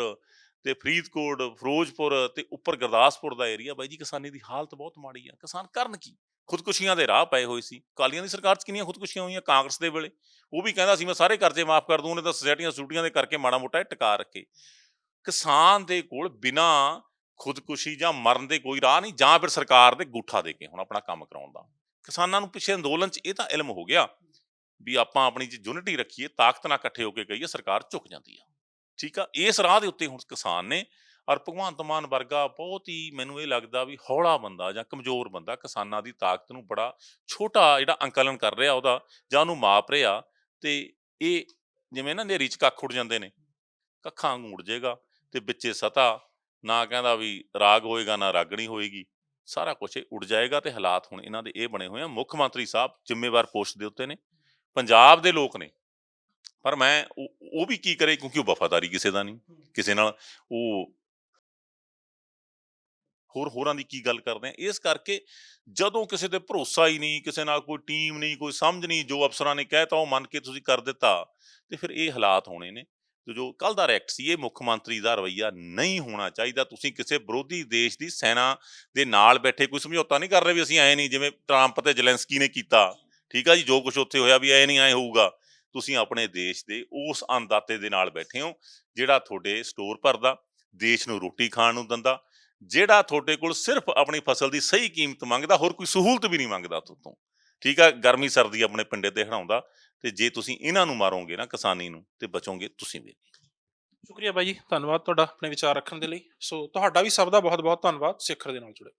ਤੇ ਫਰੀਦਕੋਟ, ਫਿਰੋਜ਼ਪੁਰ ਤੇ ਉੱਪਰ ਗੁਰਦਾਸਪੁਰ ਦਾ ਏਰੀਆ ਬਾਈ ਜੀ, ਕਿਸਾਨੀ ਦੀ ਹਾਲਤ ਬਹੁਤ ਮਾੜੀ ਆ। ਕਿਸਾਨ ਕਰਨ ਕੀ? ਖੁਦਕੁਸ਼ੀਆਂ ਦੇ ਰਾਹ ਪਏ ਹੋਏ ਸੀ। ਕਾਲੀਆਂ ਦੀ ਸਰਕਾਰ 'ਚ ਕਿੰਨੀਆਂ ਖੁਦਕੁਸ਼ੀਆਂ ਹੋਈਆਂ? ਕਾਂਗਰਸ ਦੇ ਵੇਲੇ। ਉਹ ਵੀ ਕਹਿੰਦਾ ਸੀ, ਮੈਂ ਸਾਰੇ ਕਰਜ਼ੇ ਮਾਫ ਕਰ ਦੂੰ, ਉਹਨੇ ਤਾਂ ਸੁਸਾਇਟੀਆਂ ਸੂਟੀਆਂ ਦੇ ਕਰਕੇ ਮਾੜਾ ਮੋਟਾ ਇਹ ਟਿਕਾ ਰੱਖੇ। ਕਿਸਾਨ ਦੇ ਕੋਲ ਬਿਨਾ ਖੁਦਕੁਸ਼ੀ ਜਾਂ ਮਰਨ ਦੇ ਕੋਈ ਰਾਹ ਨਹੀਂ, ਜਾਂ ਫਿਰ ਸਰਕਾਰ ਦੇ ਗੂਠਾ ਦੇ ਕੇ ਹੁਣ ਆਪਣਾ ਕੰਮ ਕਰਾਉਣ ਦਾ। ਕਿਸਾਨਾਂ ਨੂੰ ਪਿੱਛੇ ਅੰਦੋਲਨ 'ਚ ਇਹ ਤਾਂ ਇਲਮ ਹੋ ਗਿਆ ਵੀ ਆਪਾਂ ਆਪਣੀ ਜੇ ਯੂਨਿਟੀ ਰੱਖੀਏ, ਤਾਕਤ ਨਾਲ ਇਕੱਠੇ ਹੋ ਕੇ ਕਹੀਏ, ਸਰਕਾਰ ਝੁਕ ਜਾਂਦੀ ਆ। ਠੀਕ ਆ? ਇਸ ਰਾਹ ਦੇ ਉੱਤੇ ਹੁਣ ਕਿਸਾਨ ਨੇ ਔਰ ਭਗਵੰਤ ਮਾਨ ਵਰਗਾ ਬਹੁਤ ਹੀ ਮੈਨੂੰ ਇਹ ਲੱਗਦਾ ਵੀ ਹੌਲਾ ਬੰਦਾ ਜਾਂ ਕਮਜ਼ੋਰ ਬੰਦਾ ਕਿਸਾਨਾਂ ਦੀ ਤਾਕਤ ਨੂੰ ਬੜਾ ਛੋਟਾ ਜਿਹੜਾ ਅੰਕਲਨ ਕਰ ਰਿਹਾ ਉਹਦਾ ਜਾਂ ਉਹਨੂੰ ਮਾਪ ਰਿਹਾ ਤੇ ਇਹ ਜਿਵੇਂ ਨਾ ਨੇਰੀ ਚ ਕੱਖ ਉੱਡ ਜਾਂਦੇ ਨੇ, ਕੱਖਾਂ ਵਾਂਗੂ ਉੱਡ ਜਾਏਗਾ ਤੇ ਵਿੱਚੇ ਸਤਾ, ਨਾ ਕਹਿੰਦਾ ਵੀ ਰਾਗ ਹੋਏਗਾ, ਨਾ ਰਾਗਣੀ ਹੋਏਗੀ, ਸਾਰਾ ਕੁਝ ਉੱਡ ਜਾਏਗਾ ਤੇ ਹਾਲਾਤ ਹੁਣ ਇਹਨਾਂ ਦੇ ਇਹ ਬਣੇ ਹੋਏ ਆ। ਮੁੱਖ ਮੰਤਰੀ ਸਾਹਿਬ ਜ਼ਿੰਮੇਵਾਰ ਪੋਸਟ ਦੇ ਉੱਤੇ ਨੇ, ਪੰਜਾਬ ਦੇ ਲੋਕ ਨੇ ਪਰ ਮੈਂ ਉਹ ਵੀ ਕੀ ਕਰੇ ਕਿਉਂਕਿ ਉਹ ਵਫਾਦਾਰੀ ਕਿਸੇ ਦਾ ਨਹੀਂ ਕਿਸੇ ਨਾਲ ਉਹ ਹੋਰ ਹੋਰਾਂ ਦੀ ਕੀ ਗੱਲ ਕਰਦੇ ਆ? ਇਸ ਕਰਕੇ ਜਦੋਂ ਕਿਸੇ ਤੇ ਭਰੋਸਾ ਹੀ ਨਹੀਂ ਕਿਸੇ ਨਾਲ ਕੋਈ ਟੀਮ ਨਹੀਂ ਕੋਈ ਸਮਝ ਨਹੀਂ ਜੋ ਅਫਸਰਾਂ ਨੇ ਕਹਿਤਾ ਉਹ ਮੰਨ ਕੇ ਤੁਸੀਂ ਕਰ ਦਿੱਤਾ ਤੇ ਫਿਰ ਇਹ ਹਾਲਾਤ ਹੋਣੇ ਨੇ। ਤੇ ਜੋ ਕੱਲ ਦਾ ਰੈਕਟ ਸੀ ਇਹ ਮੁੱਖ ਮੰਤਰੀ ਦਾ ਰਵਈਆ ਨਹੀਂ ਹੋਣਾ ਚਾਹੀਦਾ। ਤੁਸੀਂ ਕਿਸੇ ਵਿਰੋਧੀ ਦੇਸ਼ ਦੀ ਸੈਨਾ ਦੇ ਨਾਲ ਬੈਠੇ ਕੋਈ ਸਮਝੌਤਾ ਨਹੀਂ ਕਰ ਰਹੇ ਵੀ ਅਸੀਂ ਐ ਨਹੀਂ ਜਿਵੇਂ ਟਰੰਪ ਤੇ ਜ਼ੈਲੈਂਸਕੀ ਨੇ ਕੀਤਾ। ਠੀਕ ਆ ਜੀ ਜੋ ਕੁਝ ਉੱਥੇ ਹੋਇਆ ਵੀ ਐ ਨਹੀਂ ਐ ਹੋਊਗਾ। ਤੁਸੀਂ ਆਪਣੇ ਦੇਸ਼ ਦੇ ਉਸ ਅੰਦਾਤੇ ਦੇ ਨਾਲ ਬੈਠੇ ਹੋ, ਜਿਹੜਾ ਤੁਹਾਡੇ ਸਟੋਰ ਭਰਦਾ, ਦੇਸ਼ ਨੂੰ ਰੋਟੀ ਖਾਣ ਨੂੰ ਦਿੰਦਾ, ਜਿਹੜਾ ਤੁਹਾਡੇ ਕੋਲ ਸਿਰਫ ਆਪਣੀ ਫਸਲ ਦੀ ਸਹੀ ਕੀਮਤ ਮੰਗਦਾ, ਹੋਰ ਕੋਈ ਸਹੂਲਤ ਵੀ ਨਹੀਂ ਮੰਗਦਾ ਤੁਹਾਤੋਂ। ਠੀਕ ਆ, ਗਰਮੀ ਸਰਦੀ ਆਪਣੇ ਪਿੰਡੇ ਤੇ ਹਟਾਉਂਦਾ ਤੇ ਜੇ ਤੁਸੀਂ ਇਹਨਾਂ ਨੂੰ ਮਾਰੋਗੇ ਨਾ, ਕਿਸਾਨੀ ਨੂੰ, ਤੇ ਬਚੋਗੇ ਤੁਸੀਂ ਵੀ। ਸ਼ੁਕਰੀਆ ਬਾਈ ਜੀ, ਧੰਨਵਾਦ ਤੁਹਾਡਾ ਆਪਣੇ ਵਿਚਾਰ ਰੱਖਣ ਦੇ ਲਈ। ਸੋ ਤੁਹਾਡਾ ਵੀ ਸਭ ਦਾ ਬਹੁਤ ਬਹੁਤ ਧੰਨਵਾਦ, ਸਿੱਖਰ ਦੇ ਨਾਲ ਜੁੜੇ।